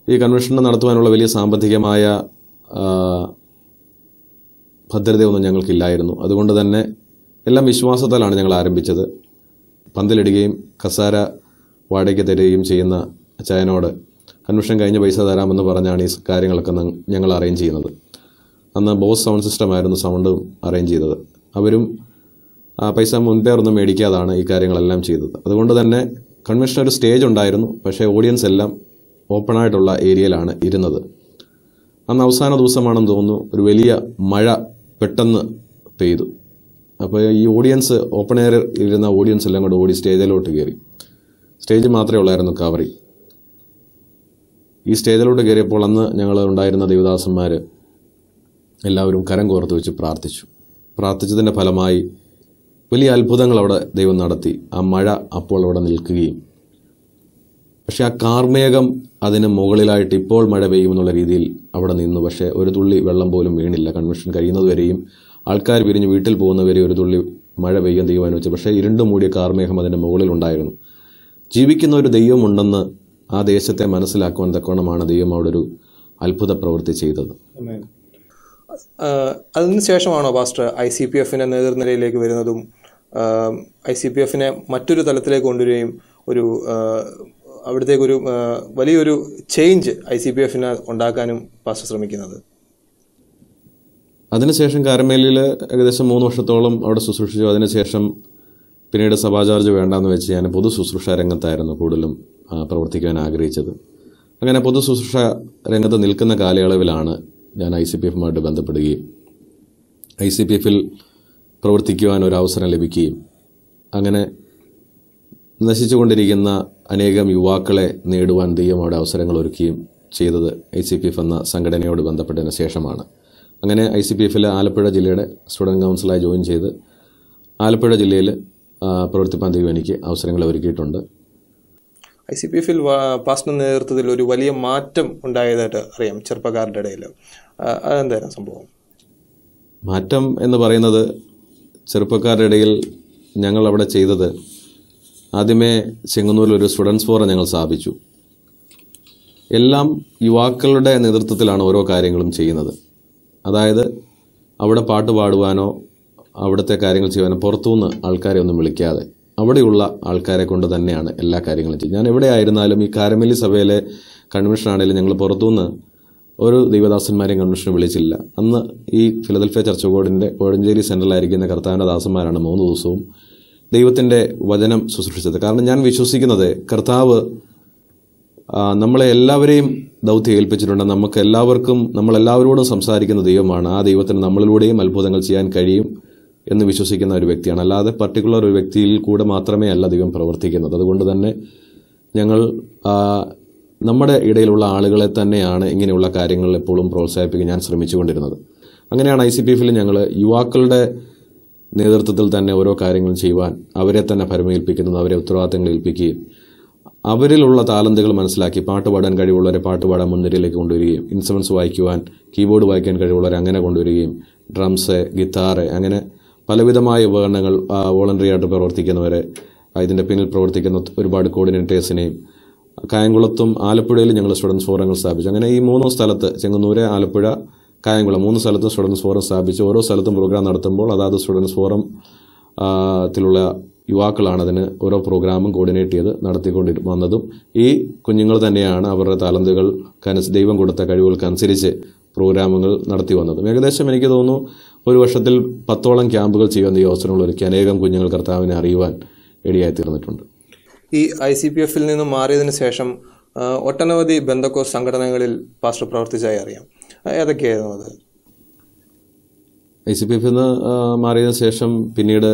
ഈ കൺവെൻഷൻ നടത്തുവാനുള്ള വലിയ സാമ്പത്തികമായ ഭദ്രതയൊന്നും ഞങ്ങൾക്കില്ലായിരുന്നു. അതുകൊണ്ട് തന്നെ എല്ലാം വിശ്വാസത്താലാണ് ഞങ്ങൾ ആരംഭിച്ചത്. പന്തലിടുകയും കസാര വാടകയ്ക്ക് തരികയും ചെയ്യുന്ന ചായനോട് കൺവെൻഷൻ കഴിഞ്ഞ് പൈസ തരാമെന്ന് പറഞ്ഞാണ് ഈ കാര്യങ്ങളൊക്കെ ഞങ്ങൾ അറേഞ്ച് ചെയ്യുന്നത്. അന്ന് ബോസ് സൗണ്ട് സിസ്റ്റം ആയിരുന്നു സൗണ്ടും അറേഞ്ച് ചെയ്തത്. അവരും ആ പൈസ മുൻപേ ഒന്നും മേടിക്കാതാണ് ഈ കാര്യങ്ങളെല്ലാം ചെയ്തത്. അതുകൊണ്ട് തന്നെ കൺവെൻഷൻ ഒരു സ്റ്റേജ് ഉണ്ടായിരുന്നു. പക്ഷേ ഓഡിയൻസ് എല്ലാം ഓപ്പണായിട്ടുള്ള ഏരിയയിലാണ് ഇരുന്നത്. അന്ന് അവസാന ദിവസമാണെന്ന് തോന്നുന്നു ഒരു വലിയ മഴ പെട്ടെന്ന് പെയ്തു. അപ്പോൾ ഈ ഓഡിയൻസ് ഓപ്പൺ എയർ ഇരുന്ന ഓഡിയൻസ് എല്ലാം കൂടെ ഓടി സ്റ്റേജിലോട്ട് കയറി. സ്റ്റേജ് മാത്രമേ ഉള്ളായിരുന്നു കവറി. ഈ സ്റ്റേജിലോട്ട് കയറിയപ്പോൾ അന്ന് ഞങ്ങൾ ഉണ്ടായിരുന്ന ദേവദാസന്മാർ എല്ലാവരും കരം കോർത്ത് വെച്ച് പ്രാർത്ഥിച്ചു. പ്രാർത്ഥിച്ചതിന്റെ ഫലമായി വലിയ അത്ഭുതങ്ങൾ അവിടെ ദൈവം നടത്തി. ആ മഴ അപ്പോൾ അവിടെ നിൽക്കുകയും പക്ഷെ ആ കാർമേഘം അതിന് മുകളിലായിട്ട് ഇപ്പോൾ മഴ പെയ്യുമെന്നുള്ള രീതിയിൽ അവിടെ നിന്നു. പക്ഷേ ഒരു തുള്ളി വെള്ളം പോലും വീണില്ല. കൺവെൻഷൻ കഴിയുന്നതുവരെയും ആൾക്കാർ പിരിഞ്ഞ് വീട്ടിൽ പോകുന്നവരെ ഒരു തുള്ളി മഴ പെയ്യാൻ തീരുമാനിച്ചു. പക്ഷേ ഇരുണ്ടു മൂടിയ കാർമേഘം അതിന്റെ മുകളിലുണ്ടായിരുന്നു ജീവിക്കുന്ന ഒരു ദൈവമുണ്ടെന്ന് ആ ദേശത്തെ മനസ്സിലാക്കുവാൻ തക്കവണ്ണമാണ് ദൈവം അവിടെ ഒരു അത്ഭുത പ്രവൃത്തി ചെയ്തത്. അതിനുശേഷമാണോ അതിന് ശേഷമാണോ പാസ്റ്റർ ഐ സി പി എഫിന്റെ നേതൃനിരയിലേക്ക് വരുന്നതും ഐ സി പി എഫിനെ മറ്റൊരു തലത്തിലേക്ക് കൊണ്ടുവരികയും ഒരു അവിടത്തേക്കൊരു വലിയൊരു ചേഞ്ച് ഐ സി പി എഫിന് ഉണ്ടാക്കാനും പാസ്റ്റർ ശ്രമിക്കുന്നത്. അതിനുശേഷം കാരമേലിൽ ഏകദേശം മൂന്ന് വർഷത്തോളം അവിടെ ശുശ്രൂഷിച്ചു. അതിനുശേഷം പിന്നീട് സഭാചാർജ് വേണ്ടാന്ന് വെച്ച് ഞാൻ പൊതു ശുശ്രൂഷ രംഗത്തായിരുന്നു കൂടുതലും പ്രവർത്തിക്കാൻ ആഗ്രഹിച്ചത്. അങ്ങനെ പൊതു ശുശ്രൂഷ രംഗത്ത് നിൽക്കുന്ന കാലയളവിലാണ് ഞാൻ ഐ സി പി എഫുമായിട്ട് ബന്ധപ്പെടുകയും ഐ സി പി എഫിൽ പ്രവർത്തിക്കുവാൻ ഒരു അവസരം ലഭിക്കുകയും. അങ്ങനെ നശിച്ചുകൊണ്ടിരിക്കുന്ന അനേകം യുവാക്കളെ നേടുവാൻ ദൈവം അവിടെ അവസരങ്ങൾ ഒരുക്കുകയും ചെയ്തത് ഐ സി പി എഫ് എന്ന സംഘടനയോട് ബന്ധപ്പെട്ടതിന് ശേഷമാണ്. അങ്ങനെ ഐ സി പി എഫിൽ ആലപ്പുഴ ജില്ലയുടെ സ്റ്റുഡന്റ് കൗൺസിലായി ജോയിൻ ചെയ്ത് ആലപ്പുഴ ജില്ലയിൽ പ്രവർത്തിപ്പാൻ ദൈവം എനിക്ക് അവസരങ്ങൾ ഒരുക്കിയിട്ടുണ്ട് ഐ സി പി എഫിൽ പാസ്റ്റിന്റെ നേതൃത്വത്തിൽ ഒരു വലിയ മാറ്റം ഉണ്ടായതായിട്ട് അറിയാം ചെറുപ്പക്കാരുടെ ഇടയിൽ. അതെന്തായിരുന്നു സംഭവം? മാറ്റം എന്ന് പറയുന്നത് ചെറുപ്പക്കാരുടെ ഇടയിൽ ഞങ്ങൾ അവിടെ ചെയ്തത് ആദ്യമേ ചെങ്ങന്നൂരിൽ ഒരു സ്റ്റുഡൻസ് ഫോറം ഞങ്ങൾ സ്ഥാപിച്ചു. എല്ലാം യുവാക്കളുടെ നേതൃത്വത്തിലാണ് ഓരോ കാര്യങ്ങളും ചെയ്യുന്നത്. അതായത് അവിടെ പാട്ട് പാടുവാനോ അവിടുത്തെ കാര്യങ്ങൾ ചെയ്യുവാനോ പുറത്തുനിന്ന് ആൾക്കാരെ ഒന്നും വിളിക്കാതെ അവിടെയുള്ള ആൾക്കാരെ കൊണ്ട് തന്നെയാണ് എല്ലാ കാര്യങ്ങളും ചെയ്യുന്നത്. ഞാൻ എവിടെ ആയിരുന്നാലും ഈ കാരമല്ലി സഭയിലെ കൺവെൻഷൻ ആണെങ്കിലും ഞങ്ങൾ പുറത്തുനിന്ന് ഒരു ദൈവദാസന്മാരെയും കൺവെൻഷന് വിളിച്ചില്ല. അന്ന് ഈ ഫിലദൽഫിയ ചർച്ച് ബോർഡിന്റെ കോഴഞ്ചേരി സെൻട്രലായിരിക്കുന്ന കർത്താവിന്റെ ദാസന്മാരാണ് മൂന്ന് ദിവസവും ദൈവത്തിന്റെ വചനം ശുശ്രൂഷിച്ചത് കാരണം ഞാൻ വിശ്വസിക്കുന്നത് കർത്താവ് നമ്മളെ എല്ലാവരെയും ദൗത്യം ഏൽപ്പിച്ചിട്ടുണ്ട്. നമുക്ക് എല്ലാവർക്കും നമ്മളെല്ലാവരോടും സംസാരിക്കുന്ന ദൈവമാണ്. ആ ദൈവത്തിന് നമ്മളിലൂടെയും അത്ഭുതങ്ങൾ ചെയ്യാൻ കഴിയും എന്ന് വിശ്വസിക്കുന്ന ഒരു വ്യക്തിയാണ്. അല്ലാതെ പർട്ടിക്കുലർ ഒരു വ്യക്തിയിൽ കൂടെ മാത്രമേ അല്ല ദൈവം പ്രവർത്തിക്കുന്നത്. അതുകൊണ്ട് തന്നെ ഞങ്ങൾ നമ്മുടെ ഇടയിലുള്ള ആളുകളെ തന്നെയാണ് ഇങ്ങനെയുള്ള കാര്യങ്ങൾ എപ്പോഴും പ്രോത്സാഹിപ്പിക്കാൻ ഞാൻ ശ്രമിച്ചുകൊണ്ടിരുന്നത്. അങ്ങനെയാണ് ഐ സി പി എഫിൽ ഞങ്ങൾ യുവാക്കളുടെ നേതൃത്വത്തിൽ തന്നെ ഓരോ കാര്യങ്ങളും ചെയ്യുവാൻ അവരെ തന്നെ പരമേൽപ്പിക്കുന്നത് അവരെ ഉത്തരവാദിത്തങ്ങൾ ഏൽപ്പിക്കുകയും അവരിലുള്ള താലന്തുകൾ മനസ്സിലാക്കി പാട്ട് പാടാൻ കഴിവുള്ളവരെ പാട്ട് പാടാൻ മുൻനിരയിലേക്ക് കൊണ്ടുവരികയും ഇൻസ്ട്രുമെൻസ് വായിക്കുവാൻ കീബോർഡ് വായിക്കാൻ കഴിവുള്ളവരെ അങ്ങനെ കൊണ്ടുവരികയും ഡ്രംസ് ഗിത്താറ് അങ്ങനെ പലവിധമായ ഉപകരണങ്ങൾ വോളണ്ടറി ആയിട്ട് പ്രവർത്തിക്കുന്നവരെ ഇതിന്റെ പിന്നിൽ പ്രവർത്തിക്കുന്ന ഒരുപാട് കോർഡിനേറ്റേഴ്സിനെയും കായംകുളത്തും ആലപ്പുഴയിലും ഞങ്ങൾ സ്റ്റുഡൻസ് ഫോറങ്ങൾ സ്ഥാപിച്ചു. അങ്ങനെ ഈ മൂന്നോ സ്ഥലത്ത് ചെങ്ങന്നൂര് ആലപ്പുഴ കായംകുളം മൂന്ന് സ്ഥലത്തും സ്റ്റുഡൻസ് ഫോറം സ്ഥാപിച്ച്. ഓരോ സ്ഥലത്തും പ്രോഗ്രാം നടത്തുമ്പോൾ അതാത് സ്റ്റുഡൻസ് ഫോറം ത്തിലുള്ള യുവാക്കളാണ് അതിന് ഓരോ പ്രോഗ്രാമും കോർഡിനേറ്റ് ചെയ്ത് നടത്തിക്കൊണ്ട് വന്നതും. ഈ കുഞ്ഞുങ്ങൾ തന്നെയാണ് അവരുടെ കനസ് ദൈവം കൊടുത്ത കഴിവുകൾക്കനുസരിച്ച് പ്രോഗ്രാമുകൾ നടത്തി വന്നതും. ഏകദേശം എനിക്ക് തോന്നുന്നു ഒരു വർഷത്തിൽ പത്തോളം ക്യാമ്പുകൾ ചെയ്യുന്ന ഈ അവസരങ്ങൾ ഒരുക്കി. അനേകം കുഞ്ഞുങ്ങൾ കർത്താവിനെ അറിയുവാൻ ഇടയായി തീർന്നിട്ടുണ്ട്. ഈ ഐ സി പി എഫിൽ നിന്ന് മാറിയതിനു ശേഷം ഒട്ടനവധി ബന്ധക്കോ സംഘടനകളിൽ പാസ്റ്റർ പ്രവർത്തിച്ചായി അറിയാം. ഏതൊക്കെയായിരുന്നു അത്? ഐ സി പി എഫിൽ നിന്ന് മാറിയതിനു ശേഷം പിന്നീട്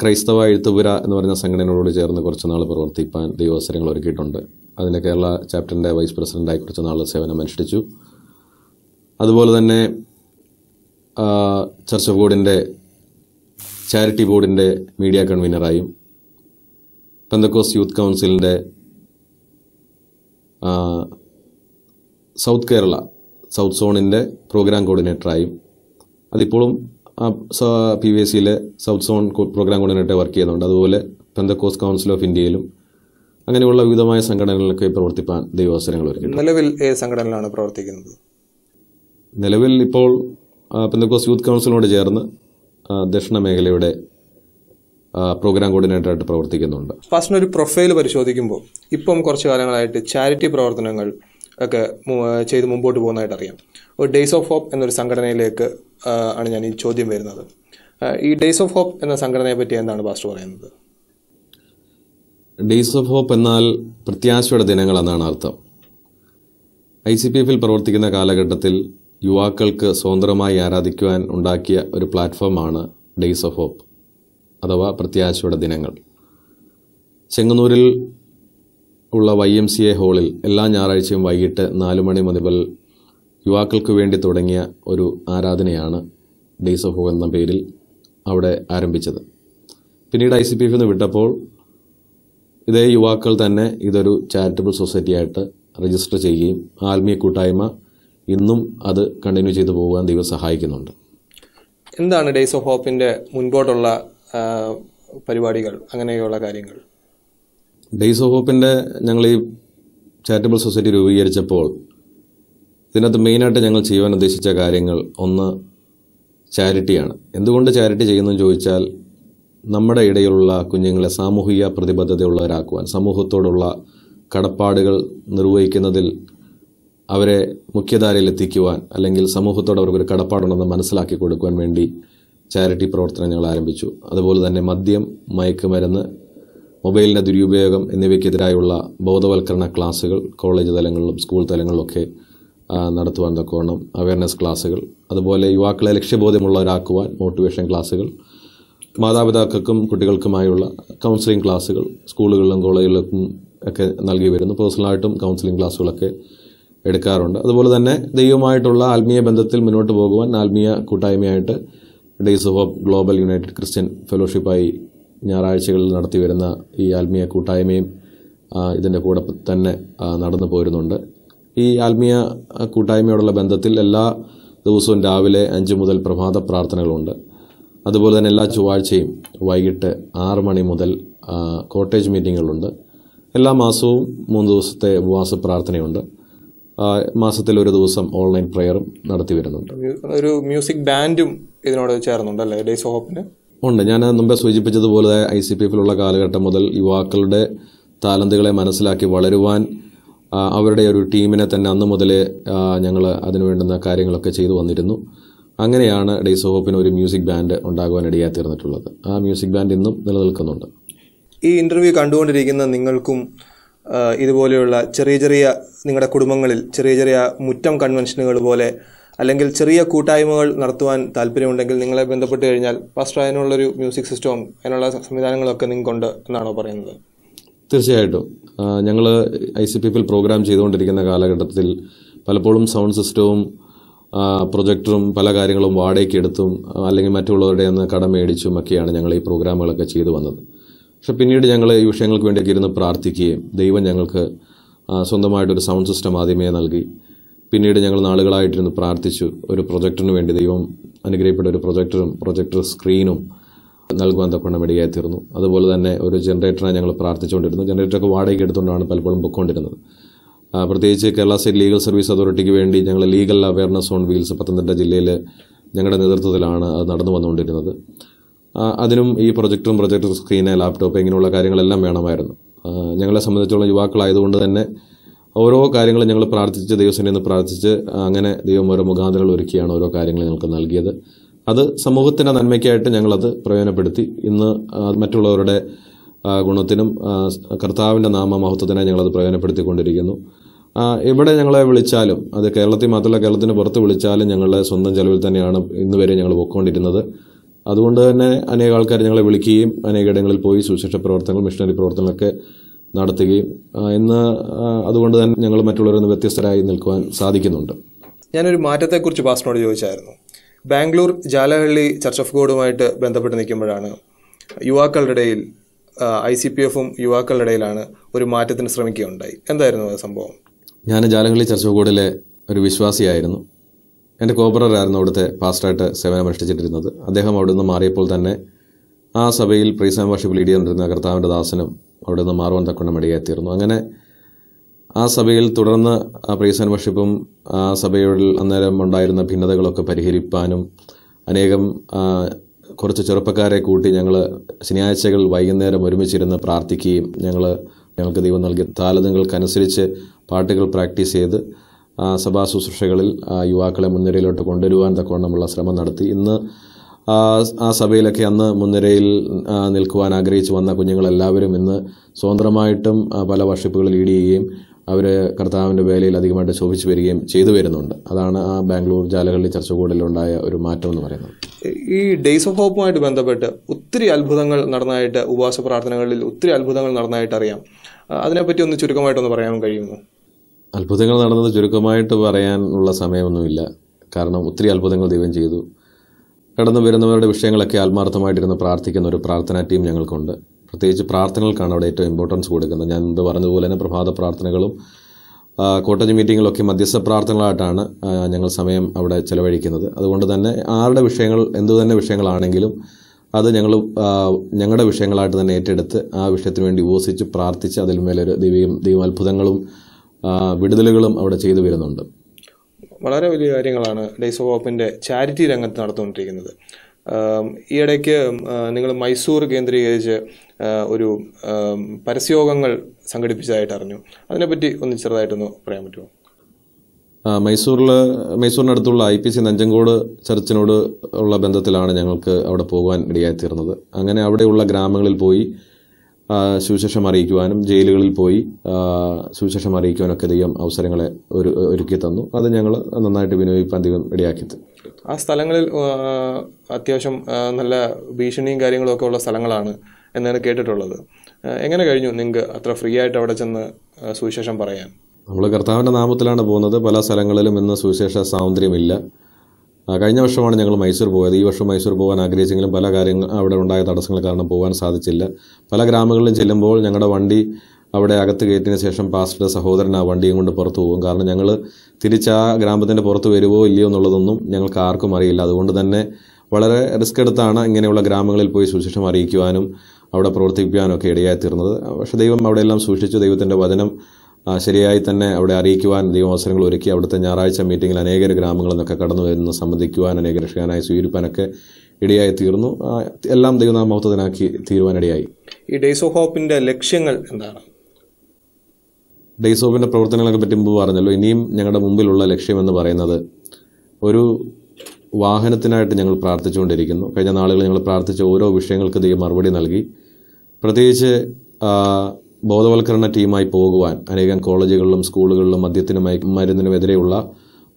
ക്രൈസ്തവ എഴുത്തുപുര എന്ന് പറഞ്ഞ സംഘടനയോട് ചേർന്ന് കുറച്ച് നാൾ പ്രവർത്തിപ്പാൻ ദൈവാവസരങ്ങൾ ഒരുക്കിയിട്ടുണ്ട്. അതിന്റെ കേരള ചാപ്റ്ററിന്റെ വൈസ് പ്രസിഡന്റായി കുറച്ച് നാൾ സേവനം അനുഷ്ഠിച്ചു. അതുപോലെ തന്നെ ചർച്ച് ബോർഡിന്റെ ചാരിറ്റി ബോർഡിന്റെ മീഡിയ കൺവീനറായും പെന്തക്കോസ് യൂത്ത് കൗൺസിലിന്റെ സൗത്ത് കേരള സൗത്ത് സോണിന്റെ പ്രോഗ്രാം കോർഡിനേറ്ററായും അതിപ്പോഴും പി വി എസ് സിയിലെ south zone programme coordinator work ചെയ്യുന്നുണ്ട്. അതുപോലെ പെന്തക്കോസ് കൗൺസിൽ ഓഫ് ഇന്ത്യയിലും അങ്ങനെയുള്ള വിവിധമായ സംഘടനകളിലൊക്കെ പ്രവർത്തിപ്പാൻ ദൈവാവസരങ്ങൾ ഒരുക്കിയിട്ടുണ്ട്. നിലവിൽ ഏത് സംഘടനയിലാണ് പ്രവർത്തിക്കുന്നത്? നിലവിൽ ഇപ്പോൾ പെന്തക്കോസ് യൂത്ത് കൗൺസിലിനോട് ചേർന്ന് ദക്ഷിണ മേഖലയുടെ പ്രോഗ്രാം കോർഡിനേറ്ററായിട്ട് പ്രവർത്തിക്കുന്നുണ്ട്. ഫസ്റ്റിനൊരു പ്രൊഫൈൽ പരിശോധിക്കുമ്പോൾ ഇപ്പം കുറച്ച് കാലങ്ങളായിട്ട് ചാരിറ്റി പ്രവർത്തനങ്ങൾ ഒക്കെ ചെയ്ത് മുമ്പോട്ട് പോകുന്നതായിട്ട് അറിയാം. ഒരു ഡേയ്സ് ഓഫ് ഹോപ്പ് എന്നൊരു സംഘടനയിലേക്ക് ആണ് ഞാൻ ഈ ചോദ്യം വരുന്നത്. ഈ ഡേയ്സ് ഓഫ് ഹോപ്പ് എന്ന സംഘടനയെ പറ്റി എന്താണ് പാസ്റ്റർ പറയുന്നത്? ഡേയ്സ് ഓഫ് ഹോപ്പ് എന്നാൽ പ്രത്യാശയുടെ ദിനങ്ങൾ എന്നാണ് അർത്ഥം. ഐ സി പി എഫിൽ പ്രവർത്തിക്കുന്ന കാലഘട്ടത്തിൽ യുവാക്കൾക്ക് സ്വതന്ത്രമായി ആരാധിക്കുവാൻ ഉണ്ടാക്കിയ ഒരു പ്ലാറ്റ്ഫോമാണ് ഡേയ്സ് ഓഫ് ഹോപ്പ് അഥവാ പ്രത്യാശയുടെ ദിനങ്ങൾ. ചെങ്ങന്നൂരിൽ ഉള്ള വൈ എം സി എ ഹാളിൽ എല്ലാ ഞായറാഴ്ചയും വൈകിട്ട് നാല് മണി മുതൽ യുവാക്കൾക്ക് വേണ്ടി തുടങ്ങിയ ഒരു ആരാധനയാണ് ഡേയ്സ് ഓഫ് ഹോ എന്ന പേരിൽ അവിടെ ആരംഭിച്ചത്. പിന്നീട് ഐ സി പി എഫിൽ നിന്ന് വിട്ടപ്പോൾ ഇതേ യുവാക്കൾ തന്നെ ഇതൊരു ചാരിറ്റബിൾ സൊസൈറ്റി ആയിട്ട് രജിസ്റ്റർ ചെയ്യുകയും ആത്മീയ കൂട്ടായ്മ ഇന്നും അത് കണ്ടിന്യൂ ചെയ്തു പോകാൻ ദൈവം സഹായിക്കുന്നുണ്ട്. എന്താണ് ഡേയ്സ് ഓഫ് ഹോപ്പിന്റെ മുൻപോട്ടുള്ള പരിപാടികൾ അങ്ങനെയുള്ള കാര്യങ്ങൾ? ഡേയ്സ് ഓഫ് ഹോപ്പിന്റെ ഞങ്ങൾ ഈ ചാരിറ്റബിൾ സൊസൈറ്റി രൂപീകരിച്ചപ്പോൾ ഇതിനകത്ത് മെയിനായിട്ട് ഞങ്ങൾ ചെയ്യുവാൻ ഉദ്ദേശിച്ച കാര്യങ്ങൾ ഒന്ന് ചാരിറ്റിയാണ്. എന്തുകൊണ്ട് ചാരിറ്റി ചെയ്യുന്നതെന്ന് ചോദിച്ചാൽ നമ്മുടെ ഇടയിലുള്ള കുഞ്ഞുങ്ങളെ സാമൂഹിക പ്രതിബദ്ധതയുള്ളവരാക്കുവാൻ സമൂഹത്തോടുള്ള കടപ്പാടുകൾ നിർവഹിക്കുന്നതിൽ അവരെ മുഖ്യധാരയിൽ എത്തിക്കുവാൻ അല്ലെങ്കിൽ സമൂഹത്തോട് അവർക്കൊരു കടപ്പാടുണ്ടെന്ന് മനസ്സിലാക്കി കൊടുക്കുവാൻ വേണ്ടി ചാരിറ്റി പ്രവർത്തനം ഞങ്ങൾ ആരംഭിച്ചു. അതുപോലെ തന്നെ മദ്യം മയക്കുമരുന്ന് മൊബൈലിന്റെ ദുരുപയോഗം എന്നിവയ്ക്കെതിരായുള്ള ബോധവൽക്കരണ ക്ലാസ്സുകൾ കോളേജ് തലങ്ങളിലും സ്കൂൾ തലങ്ങളിലൊക്കെ നടത്തുവാൻ തക്കവണ്ണം അവയർനെസ് ക്ലാസ്സുകൾ അതുപോലെ യുവാക്കളെ ലക്ഷ്യബോധമുള്ളവരാക്കുവാൻ മോട്ടിവേഷൻ ക്ലാസ്സുകൾ മാതാപിതാക്കൾക്കും കുട്ടികൾക്കുമായുള്ള കൗൺസിലിംഗ് ക്ലാസ്സുകൾ സ്കൂളുകളിലും കോളേജുകളിലും ഒക്കെ നൽകി വരുന്നു. പേഴ്സണലായിട്ടും കൗൺസിലിംഗ് ക്ലാസ്സുകളൊക്കെ എടുക്കാറുണ്ട്. അതുപോലെ തന്നെ ദൈവമായിട്ടുള്ള ആത്മീയ ബന്ധത്തിൽ മുന്നോട്ട് പോകുവാൻ ആത്മീയ കൂട്ടായ്മയായിട്ട് days of global united Christian ഫെലോഷിപ്പായി ഞായറാഴ്ചകളിൽ നടത്തി വരുന്ന ഈ ആത്മീയ കൂട്ടായ്മയും ഇതിന്റെ കൂടെ തന്നെ നടന്നു പോരുന്നുണ്ട്. ഈ ആത്മീയ കൂട്ടായ്മയോടുള്ള ബന്ധത്തിൽ എല്ലാ ദിവസവും രാവിലെ അഞ്ച് മുതൽ പ്രഭാത പ്രാർത്ഥനകളുണ്ട്. അതുപോലെ തന്നെ എല്ലാ ചൊവ്വാഴ്ചയും വൈകിട്ട് ആറ് മണി മുതൽ കോട്ടേജ് മീറ്റിങ്ങുകളുണ്ട്. എല്ലാ മാസവും മൂന്ന് ദിവസത്തെ ഉപവാസ പ്രാർത്ഥനയുണ്ട്. മാസത്തിൽ ഒരു ദിവസം ഓൺലൈൻ പ്രെയറും നടത്തി വരുന്നുണ്ട്. ഒരു മ്യൂസിക് ബാൻഡും ഇതിനോട് ചേർന്നുണ്ടല്ലേ ഡേസ് ഓഫ് ഹോപ്പിന് ഉണ്ട്. ഞാൻ മുമ്പേ സൂചിപ്പിച്ചതുപോലെ ഐ സി പി എഫിലുള്ള കാലഘട്ടം മുതൽ യുവാക്കളുടെ താലന്തുകളെ മനസ്സിലാക്കി വളരുവാൻ അവരുടെ ഒരു ടീമിനെ തന്നെ അന്ന് മുതലേ ഞങ്ങൾ അതിനു വേണ്ടുന്ന കാര്യങ്ങളൊക്കെ ചെയ്തു വന്നിരുന്നു. അങ്ങനെയാണ് ഡേയ്സ് ഹോപ്പിന് ഒരു മ്യൂസിക് ബാൻഡ് ഉണ്ടാകുവാൻ ഇടയായി തീർന്നിട്ടുള്ളത് ആ മ്യൂസിക് ബാൻഡ് ഇന്നും നിലനിൽക്കുന്നുണ്ട്. ഈ ഇന്റർവ്യൂ കണ്ടുകൊണ്ടിരിക്കുന്ന നിങ്ങൾക്കും ഇതുപോലെയുള്ള ചെറിയ ചെറിയ നിങ്ങളുടെ കുടുംബങ്ങളിൽ ചെറിയ ചെറിയ മുറ്റം കൺവെൻഷനുകൾ പോലെ അല്ലെങ്കിൽ ചെറിയ കൂട്ടായ്മകൾ നടത്തുവാൻ താല്പര്യമുണ്ടെങ്കിൽ നിങ്ങളെ ബന്ധപ്പെട്ട് കഴിഞ്ഞാൽ ഫസ്റ്റ് അതിനുള്ളൊരു മ്യൂസിക് സിസ്റ്റവും അതിനുള്ള സംവിധാനങ്ങളൊക്കെ നിങ്ങൾക്കുണ്ട് എന്നാണോ പറയുന്നത്? തീർച്ചയായിട്ടും. ഞങ്ങൾ ഐ സി പി എഫിൽ പ്രോഗ്രാം ചെയ്തുകൊണ്ടിരിക്കുന്ന കാലഘട്ടത്തിൽ പലപ്പോഴും സൗണ്ട് സിസ്റ്റവും പ്രൊജക്ടറും പല കാര്യങ്ങളും വാടകയ്ക്ക് എടുത്തും അല്ലെങ്കിൽ മറ്റുള്ളവരുടെ നിന്ന് കടം മേടിച്ചും ഒക്കെയാണ് ഞങ്ങൾ ഈ പ്രോഗ്രാമുകളൊക്കെ ചെയ്തു വന്നത്. പക്ഷെ പിന്നീട് ഞങ്ങൾ ഈ വിഷയങ്ങൾക്ക് വേണ്ടിയൊക്കെ ഇരുന്ന് പ്രാർത്ഥിക്കുകയും ദൈവം ഞങ്ങൾക്ക് സ്വന്തമായിട്ടൊരു സൗണ്ട് സിസ്റ്റം ആദ്യമേ നൽകി. പിന്നീട് ഞങ്ങൾ നാളുകളായിട്ടിരുന്ന് പ്രാർത്ഥിച്ചു. ഒരു പ്രൊജക്ടറിന് വേണ്ടി ദൈവം അനുഗ്രഹിപ്പെട്ട ഒരു പ്രൊജക്ടറും പ്രൊജക്ടർ സ്ക്രീനും നൽകുവാൻ തക്കവണ്ണം ഇടയായി തീർന്നു അതുപോലെ തന്നെ ഒരു ജനറേറ്ററാണ് ഞങ്ങൾ പ്രാർത്ഥിച്ചുകൊണ്ടിരുന്നു. ജനറേറ്ററൊക്കെ വാടകയ്ക്ക് എടുത്തുകൊണ്ടാണ് പലപ്പോഴും പൊയ്ക്കൊണ്ടിരുന്നത് പ്രത്യേകിച്ച് കേരള സ്റ്റേറ്റ് ലീഗൽ സർവീസ് അതോറിറ്റിക്ക് വേണ്ടി ഞങ്ങൾ legal awareness on wheels Pathanamthitta ജില്ലയിൽ ഞങ്ങളുടെ നേതൃത്വത്തിലാണ് അത് നടന്നു വന്നുകൊണ്ടിരുന്നത്. അതിനും ഈ പ്രൊജക്ടറും പ്രൊജക്ടർ സ്ക്രീന് ലാപ്ടോപ്പ് ഇങ്ങനെയുള്ള കാര്യങ്ങളെല്ലാം വേണമായിരുന്നു. ഞങ്ങളെ സംബന്ധിച്ചുള്ള യുവാക്കളായതുകൊണ്ട് തന്നെ ഓരോ കാര്യങ്ങളും ഞങ്ങൾ പ്രാർത്ഥിച്ച് ദൈവസേന നിന്ന് പ്രാർത്ഥിച്ച് അങ്ങനെ ദൈവം ഓരോ മുഖാന്തരങ്ങൾ ഒരുക്കിയാണ് ഓരോ കാര്യങ്ങൾ ഞങ്ങൾക്ക് നൽകിയത്. അത് സമൂഹത്തിന്റെ നന്മയ്ക്കായിട്ട് ഞങ്ങളത് പ്രയോജനപ്പെടുത്തി. ഇന്ന് മറ്റുള്ളവരുടെ ഗുണത്തിനും കർത്താവിന്റെ നാമ മഹത്വത്തിനായി ഞങ്ങളത് പ്രയോജനപ്പെടുത്തിക്കൊണ്ടിരിക്കുന്നു. ഇവിടെ ഞങ്ങളെ വിളിച്ചാലും അത് കേരളത്തിൽ മാത്രമല്ല കേരളത്തിന് പുറത്ത് വിളിച്ചാലും ഞങ്ങളുടെ സ്വന്തം ചെലവിൽ തന്നെയാണ് ഇന്ന് വരെ ഞങ്ങൾ പൊയ്ക്കൊണ്ടിരുന്നത്. അതുകൊണ്ട് തന്നെ അനേക ആൾക്കാർ ഞങ്ങളെ വിളിക്കുകയും അനേക ഇടങ്ങളിൽ പോയി സുശിക്ഷ പ്രവർത്തനങ്ങൾ മിഷണറി പ്രവർത്തനങ്ങളൊക്കെ നടത്തുകയും ഇന്ന് അതുകൊണ്ട് തന്നെ ഞങ്ങൾ മറ്റുള്ളവരിൽ നിന്ന് വ്യത്യസ്തരായി നിൽക്കുവാൻ സാധിക്കുന്നുണ്ട്. ഞാനൊരു മാറ്റത്തെക്കുറിച്ച് പാസ്റ്റിനോട് ചോദിച്ചായിരുന്നു. ബാംഗ്ലൂർ ജാലഹള്ളി ചർച്ച് ഓഫ് ഗോഡുമായിട്ട് ബന്ധപ്പെട്ട് നിൽക്കുമ്പോഴാണ് യുവാക്കളുടെ ഇടയിൽ ഐ സി പി എഫും യുവാക്കളുടെ ഇടയിലാണ് ഒരു മാറ്റത്തിന് ശ്രമിക്കുകയുണ്ടായി. എന്തായിരുന്നു ആ സംഭവം? ഞാൻ ജാലഹള്ളി ചർച്ച് ഓഫ് ഗോഡിലെ ഒരു വിശ്വാസിയായിരുന്നു. എന്റെ കോപ്പറായിരുന്നു അവിടുത്തെ പാസ്റ്ററായിട്ട് സേവനമനുഷ്ഠിച്ചിട്ടിരുന്നത്. അദ്ദേഹം അവിടെ നിന്ന് മാറിയപ്പോൾ തന്നെ ആ സഭയിൽ പ്രീസാം വർഷിപ്പ് ലീഡ് ചെയ്തിരുന്ന കർത്താവിന്റെ ദാസനും അവിടെ നിന്ന് മാറുവാൻ തക്കൊണ്ട് ഇടയായിത്തീർന്നു അങ്ങനെ ആ സഭയിൽ തുടർന്ന് ആ പ്രൈസ് ആൻഡ് വർഷിപ്പും ആ സഭയിൽ അന്നേരം ഉണ്ടായിരുന്ന ഭിന്നതകളൊക്കെ പരിഹരിപ്പാനും അനേകം കുറച്ച് ചെറുപ്പക്കാരെ കൂട്ടി ഞങ്ങൾ ശനിയാഴ്ചകൾ വൈകുന്നേരം ഒരുമിച്ചിരുന്ന് പ്രാർത്ഥിക്കുകയും ഞങ്ങൾ ഞങ്ങൾക്ക് ദൈവം നൽകിയ താലതങ്ങൾക്കനുസരിച്ച് പാട്ടുകൾ പ്രാക്ടീസ് ചെയ്ത് സഭാ ശുശ്രൂഷകളിൽ യുവാക്കളെ മുൻനിരയിലോട്ട് കൊണ്ടുവരുവാൻ തക്കവണ്ണമുള്ള ശ്രമം നടത്തി. ഇന്ന് ആ സഭയിലൊക്കെ അന്ന് മുൻനിരയിൽ നിൽക്കുവാൻ ആഗ്രഹിച്ചു വന്ന കുഞ്ഞുങ്ങളെല്ലാവരും ഇന്ന് സ്വതന്ത്രമായിട്ടും പല വർഷിപ്പുകൾ ലീഡ് ചെയ്യുകയും അവർ കർത്താവിന്റെ വേലയിൽ അധികമായിട്ട് ശോഭിച്ചു വരികയും ചെയ്തു വരുന്നുണ്ട്. അതാണ് ആ ബാംഗ്ലൂർ ജാലകളിൽ ചർച്ച കൂടലുണ്ടായ ഒരു മാറ്റം എന്ന് പറയുന്നത്. ഈ ഡേയ്സ് ഓഫ് ഹോപ്പുമായിട്ട് ബന്ധപ്പെട്ട് ഒത്തിരി അത്ഭുതങ്ങൾ നടന്നതായിട്ട് ഉപവാസ പ്രാർത്ഥനകളിൽ ഒത്തിരി അത്ഭുതങ്ങൾ നടന്നതായിട്ട് അറിയാം. അതിനെപ്പറ്റി ഒന്ന് ചുരുക്കമായിട്ടൊന്ന് പറയാൻ കഴിയുമോ? അത്ഭുതങ്ങൾ നടന്നത് ചുരുക്കമായിട്ട് പറയാനുള്ള സമയമൊന്നുമില്ല. കാരണം ഒത്തിരി അത്ഭുതങ്ങൾ ദൈവം ചെയ്തു. കടന്നു വരുന്നവരുടെ വിഷയങ്ങളൊക്കെ ആത്മാർത്ഥമായിട്ടിരുന്ന് പ്രാർത്ഥിക്കുന്ന ഒരു പ്രാർത്ഥനാ ടീം ഞങ്ങൾക്കുണ്ട്. പ്രത്യേകിച്ച് പ്രാർത്ഥനകൾക്കാണ് അവിടെ ഏറ്റവും ഇമ്പോർട്ടൻസ് കൊടുക്കുന്നത്. ഞാൻ മുമ്പ് പറഞ്ഞതുപോലെ തന്നെ പ്രഭാത പ്രാർത്ഥനകളും കോട്ടേജ് മീറ്റിങ്ങിലൊക്കെ മധ്യസ്ഥ പ്രാർത്ഥനകളായിട്ടാണ് ഞങ്ങൾ സമയം അവിടെ ചിലവഴിക്കുന്നത്. അതുകൊണ്ട് തന്നെ ആരുടെ വിഷയങ്ങൾ എന്തു തന്നെ വിഷയങ്ങളാണെങ്കിലും അത് ഞങ്ങൾ ഞങ്ങളുടെ വിഷയങ്ങളായിട്ട് തന്നെ ഏറ്റെടുത്ത് ആ വിഷയത്തിന് വേണ്ടി ഉപസിച്ച് പ്രാർത്ഥിച്ച് അതിൽ മേലൊരു ദൈവം ദൈവം അത്ഭുതങ്ങളും വിടുതലുകളും അവിടെ ചെയ്തു വരുന്നുണ്ട്. വളരെ വലിയ കാര്യങ്ങളാണ് ഡേയ്സ് ഓഫ് ഹോപ്പിന്റെ ചാരിറ്റി രംഗത്ത് നടത്തുകൊണ്ടിരിക്കുന്നത് ഈയിടയ്ക്ക് നിങ്ങൾ മൈസൂർ കേന്ദ്രീകരിച്ച് ഒരു പരസ്യയോഗങ്ങൾ സംഘടിപ്പിച്ചതായിട്ട് അറിഞ്ഞു. അതിനെപ്പറ്റി ഒന്ന് ചെറുതായിട്ടൊന്ന് പറയാൻ പറ്റുമോ? മൈസൂരിൽ മൈസൂരിനടുത്തുള്ള ഐ പി സി നഞ്ചങ്കോട് ചർച്ചിനോട് ഉള്ള ബന്ധത്തിലാണ് ഞങ്ങൾക്ക് അവിടെ പോകുവാൻ ഇടയായിത്തീർന്നത്. അങ്ങനെ അവിടെയുള്ള ഗ്രാമങ്ങളിൽ പോയി സുവിശേഷം അറിയിക്കുവാനും ജയിലുകളിൽ പോയി സുവിശേഷം അറിയിക്കുവാനൊക്കെ ദൈവം അവസരങ്ങളെ ഒരു ഒരുക്കി തന്നു. അത് ഞങ്ങൾ നന്നായിട്ട് വിനിയോഗിക്കാൻ ദൈവം ഇടയാക്കി ആ സ്ഥലങ്ങളിൽ അത്യാവശ്യം നല്ല ഭീഷണിയും കാര്യങ്ങളും ഒക്കെ ഉള്ള സ്ഥലങ്ങളാണ് എന്നാണ് കേട്ടിട്ടുള്ളത്. എങ്ങനെ കഴിഞ്ഞു നിങ്ങൾക്ക് അത്ര ഫ്രീ ആയിട്ട് അവിടെ ചെന്ന് സുവിശേഷം പറയാൻ? നമ്മൾ കർത്താവിന്റെ നാമത്തിലാണ് പോകുന്നത്. പല സ്ഥലങ്ങളിലും ഇന്ന് സുവിശേഷ സ്വാതന്ത്ര്യമില്ല കഴിഞ്ഞ വർഷമാണ് ഞങ്ങൾ മൈസൂർ പോയത്. ഈ വർഷം മൈസൂർ പോകാൻ ആഗ്രഹിച്ചെങ്കിലും പല കാര്യങ്ങൾ അവിടെ ഉണ്ടായ തടസ്സങ്ങൾ കാരണം പോകാൻ സാധിച്ചില്ല. പല ഗ്രാമങ്ങളിലും ചെല്ലുമ്പോൾ ഞങ്ങളുടെ വണ്ടി അവിടെ അകത്ത് കയറ്റിയതിന് ശേഷം പാസ്റ്റർ സഹോദരൻ ആ വണ്ടിയും കൊണ്ട് പുറത്തു പോകും. കാരണം ഞങ്ങൾ തിരിച്ച് ആ ഗ്രാമത്തിന്റെ പുറത്ത് വരുമോ ഇല്ലയോ എന്നുള്ളതൊന്നും ഞങ്ങൾക്ക് ആർക്കും അറിയില്ല. അതുകൊണ്ട് തന്നെ വളരെ റിസ്ക് എടുത്താണ് ഇങ്ങനെയുള്ള ഗ്രാമങ്ങളിൽ പോയി സുശേഷം അറിയിക്കുവാനും അവിടെ പ്രവർത്തിപ്പിക്കാനും ഒക്കെ ഇടയായി തീർന്നത്. പക്ഷേ ദൈവം അവിടെയെല്ലാം സൂക്ഷിച്ചു. ദൈവത്തിന്റെ വചനം ശരിയായി തന്നെ അവിടെ അറിയിക്കുവാൻ ദൈവാവസരങ്ങൾ ഒരുക്കി. അവിടുത്തെ ഞായറാഴ്ച മീറ്റിങ്ങിൽ അനേക ഗ്രാമങ്ങളിൽ നിന്നൊക്കെ കടന്നു വരുന്ന. സംബന്ധിക്കുവാൻ അനേക രക്ഷകനായി സ്വീകരിപ്പാനൊക്കെ ഇടയായി തീർന്നു. എല്ലാം ദൈവനാമഹത്വത്തിനാക്കി തീരുവാനിടയായി ഈ ഡേയ്സ് ഓഫ് ഹോപ്പിന്റെ ലക്ഷ്യങ്ങൾ എന്താണ്? ഡേയ്സ് ഓഫിന്റെ പ്രവർത്തനങ്ങളൊക്കെ പറ്റി മുമ്പ് പറഞ്ഞല്ലോ. ഇനിയും ഞങ്ങളുടെ മുമ്പിലുള്ള ലക്ഷ്യമെന്ന് പറയുന്നത് ഒരു വാഹനത്തിനായിട്ട് ഞങ്ങൾ പ്രാർത്ഥിച്ചുകൊണ്ടിരിക്കുന്നു. കഴിഞ്ഞ നാളുകളിൽ ഞങ്ങൾ പ്രാർത്ഥിച്ച ഓരോ വിഷയങ്ങൾക്ക് ദൈവം മറുപടി നൽകി. പ്രത്യേകിച്ച് ബോധവൽക്കരണ ടീമായി പോകുവാൻ അനേകം കോളേജുകളിലും സ്കൂളുകളിലും മദ്യത്തിനും മരുന്നിനുമെതിരെയുള്ള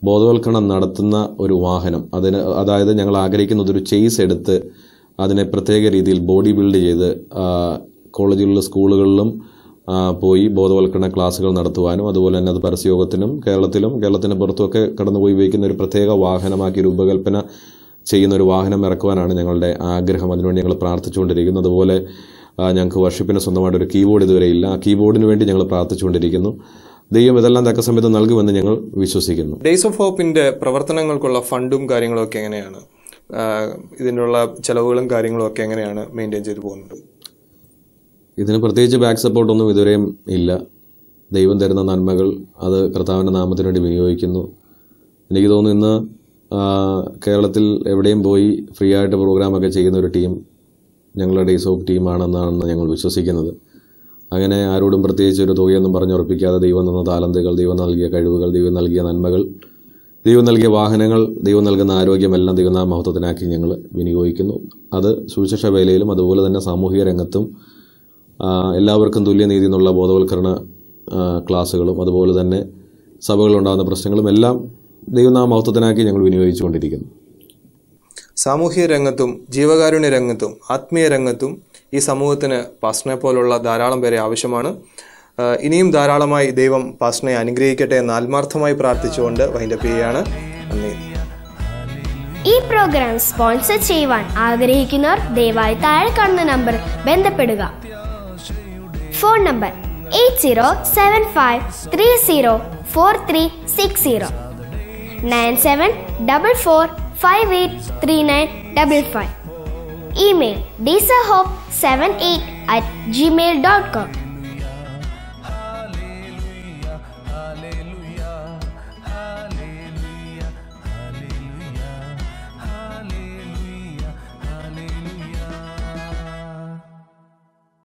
ബോധവൽക്കരണം നടത്തുന്ന ഒരു വാഹനം. അതിന് അതായത് ഞങ്ങൾ ആഗ്രഹിക്കുന്നത് ഒരു ചെയ്സ് എടുത്ത് അതിനെ പ്രത്യേക രീതിയിൽ ബോഡി ബിൽഡ് ചെയ്ത് കോളേജുകളിലും സ്കൂളുകളിലും പോയി ബോധവൽക്കരണ ക്ലാസ്സുകൾ നടത്തുവാനും അതുപോലെ തന്നെ അത് പരസ്യയോഗത്തിനും കേരളത്തിലും കേരളത്തിന് പുറത്തുമൊക്കെ കടന്നുപോയി ഉപയോഗിക്കുന്ന ഒരു പ്രത്യേക വാഹനമാക്കി രൂപകൽപ്പന ചെയ്യുന്ന ഒരു വാഹനം ഇറക്കുവാനാണ് ഞങ്ങളുടെ ആഗ്രഹം. അതിനുവേണ്ടി ഞങ്ങൾ പ്രാർത്ഥിച്ചുകൊണ്ടിരിക്കുന്നത് അതുപോലെ ഞങ്ങൾക്ക് വർഷിപ്പിന് സ്വന്തമായിട്ട് ഒരു കീബോർഡ് ഇതുവരെ ഇല്ല. ആ കീബോർഡിന് വേണ്ടി ഞങ്ങൾ പ്രാർത്ഥിച്ചുകൊണ്ടിരിക്കുന്നു. ദൈവം ഇതെല്ലാം തക്ക സമയത്ത് നൽകുമെന്ന് ഞങ്ങൾ വിശ്വസിക്കുന്നു. ഡേയ്സ് ഓഫ് ഹോപ്പിന്റെ പ്രവർത്തനങ്ങൾക്കുള്ള ഫണ്ടും കാര്യങ്ങളും ഒക്കെ എങ്ങനെയാണ് ഇതിനുള്ള ചെലവുകളും കാര്യങ്ങളും ഒക്കെ എങ്ങനെയാണ് മെയിന്റെയിൻ ചെയ്തു പോകുന്നത്? ഇതിന് പ്രത്യേകിച്ച് ബാക്ക് സപ്പോർട്ടൊന്നും ഇതുവരെയും ഇല്ല. ദൈവം തരുന്ന നന്മകൾ അത് കർത്താവിന്റെ നാമത്തിന് വേണ്ടി വിനിയോഗിക്കുന്നു. എനിക്ക് തോന്നുന്നു ഇന്ന് കേരളത്തിൽ എവിടെയും പോയി ഫ്രീ ആയിട്ട് പ്രോഗ്രാമൊക്കെ ചെയ്യുന്ന ഒരു ടീം ഞങ്ങളുടെ ഡേയ്സ് ഓഫ് ടീമാണെന്നാണ് ഞങ്ങൾ വിശ്വസിക്കുന്നത്. അങ്ങനെ ആരോടും പ്രത്യേകിച്ച് ഒരു തുകയൊന്നും പറഞ്ഞുറപ്പിക്കാതെ ദൈവം തന്ന താലന്തുകൾ ദൈവം നൽകിയ കഴിവുകൾ ദൈവം നൽകിയ നന്മകൾ ദൈവം നൽകിയ വാഹനങ്ങൾ ദൈവം നൽകുന്ന ആരോഗ്യമെല്ലാം ദൈവനാമ മഹത്വത്തിനാക്കി ഞങ്ങൾ വിനിയോഗിക്കുന്നു. അത് സുവിശേഷ വേലയിലും അതുപോലെ തന്നെ സാമൂഹിക രംഗത്തും എല്ലാവർക്കും തുല്യനീതി എന്നുള്ള ബോധവൽക്കരണ ക്ലാസ്സുകളും അതുപോലെ തന്നെ സഭകളിലുണ്ടാകുന്ന പ്രശ്നങ്ങളും എല്ലാം ദൈവനാമ മഹത്വത്തിനാക്കി ഞങ്ങൾ വിനിയോഗിച്ചുകൊണ്ടിരിക്കുന്നു. സാമൂഹ്യ രംഗത്തും ജീവകാരുണ്യ രംഗത്തും ആത്മീയ രംഗത്തും ഈ സമൂഹത്തിന് പാസ്നെ പോലുള്ള ധാരാളം പേരെ ആവശ്യമാണ്. ഇനിയും ധാരാളമായി ദൈവം പാസ്റ്റനെ അനുഗ്രഹിക്കട്ടെ എന്ന് ആത്മാർത്ഥമായി പ്രാർത്ഥിച്ചുകൊണ്ട് വൈൻഡപ്പ് ചെയ്യുകയാണ്. നന്ദി. ഈ പ്രോഗ്രാം സ്പോൺസർ ചെയ്യുവാൻ ആഗ്രഹിക്കുന്നവർ ദയവായി താഴെ കാണുന്ന നമ്പർ ബന്ധപ്പെടുക. Phone number eight zero seven five three zero four three six zero. Nine seven double four five eight three nine double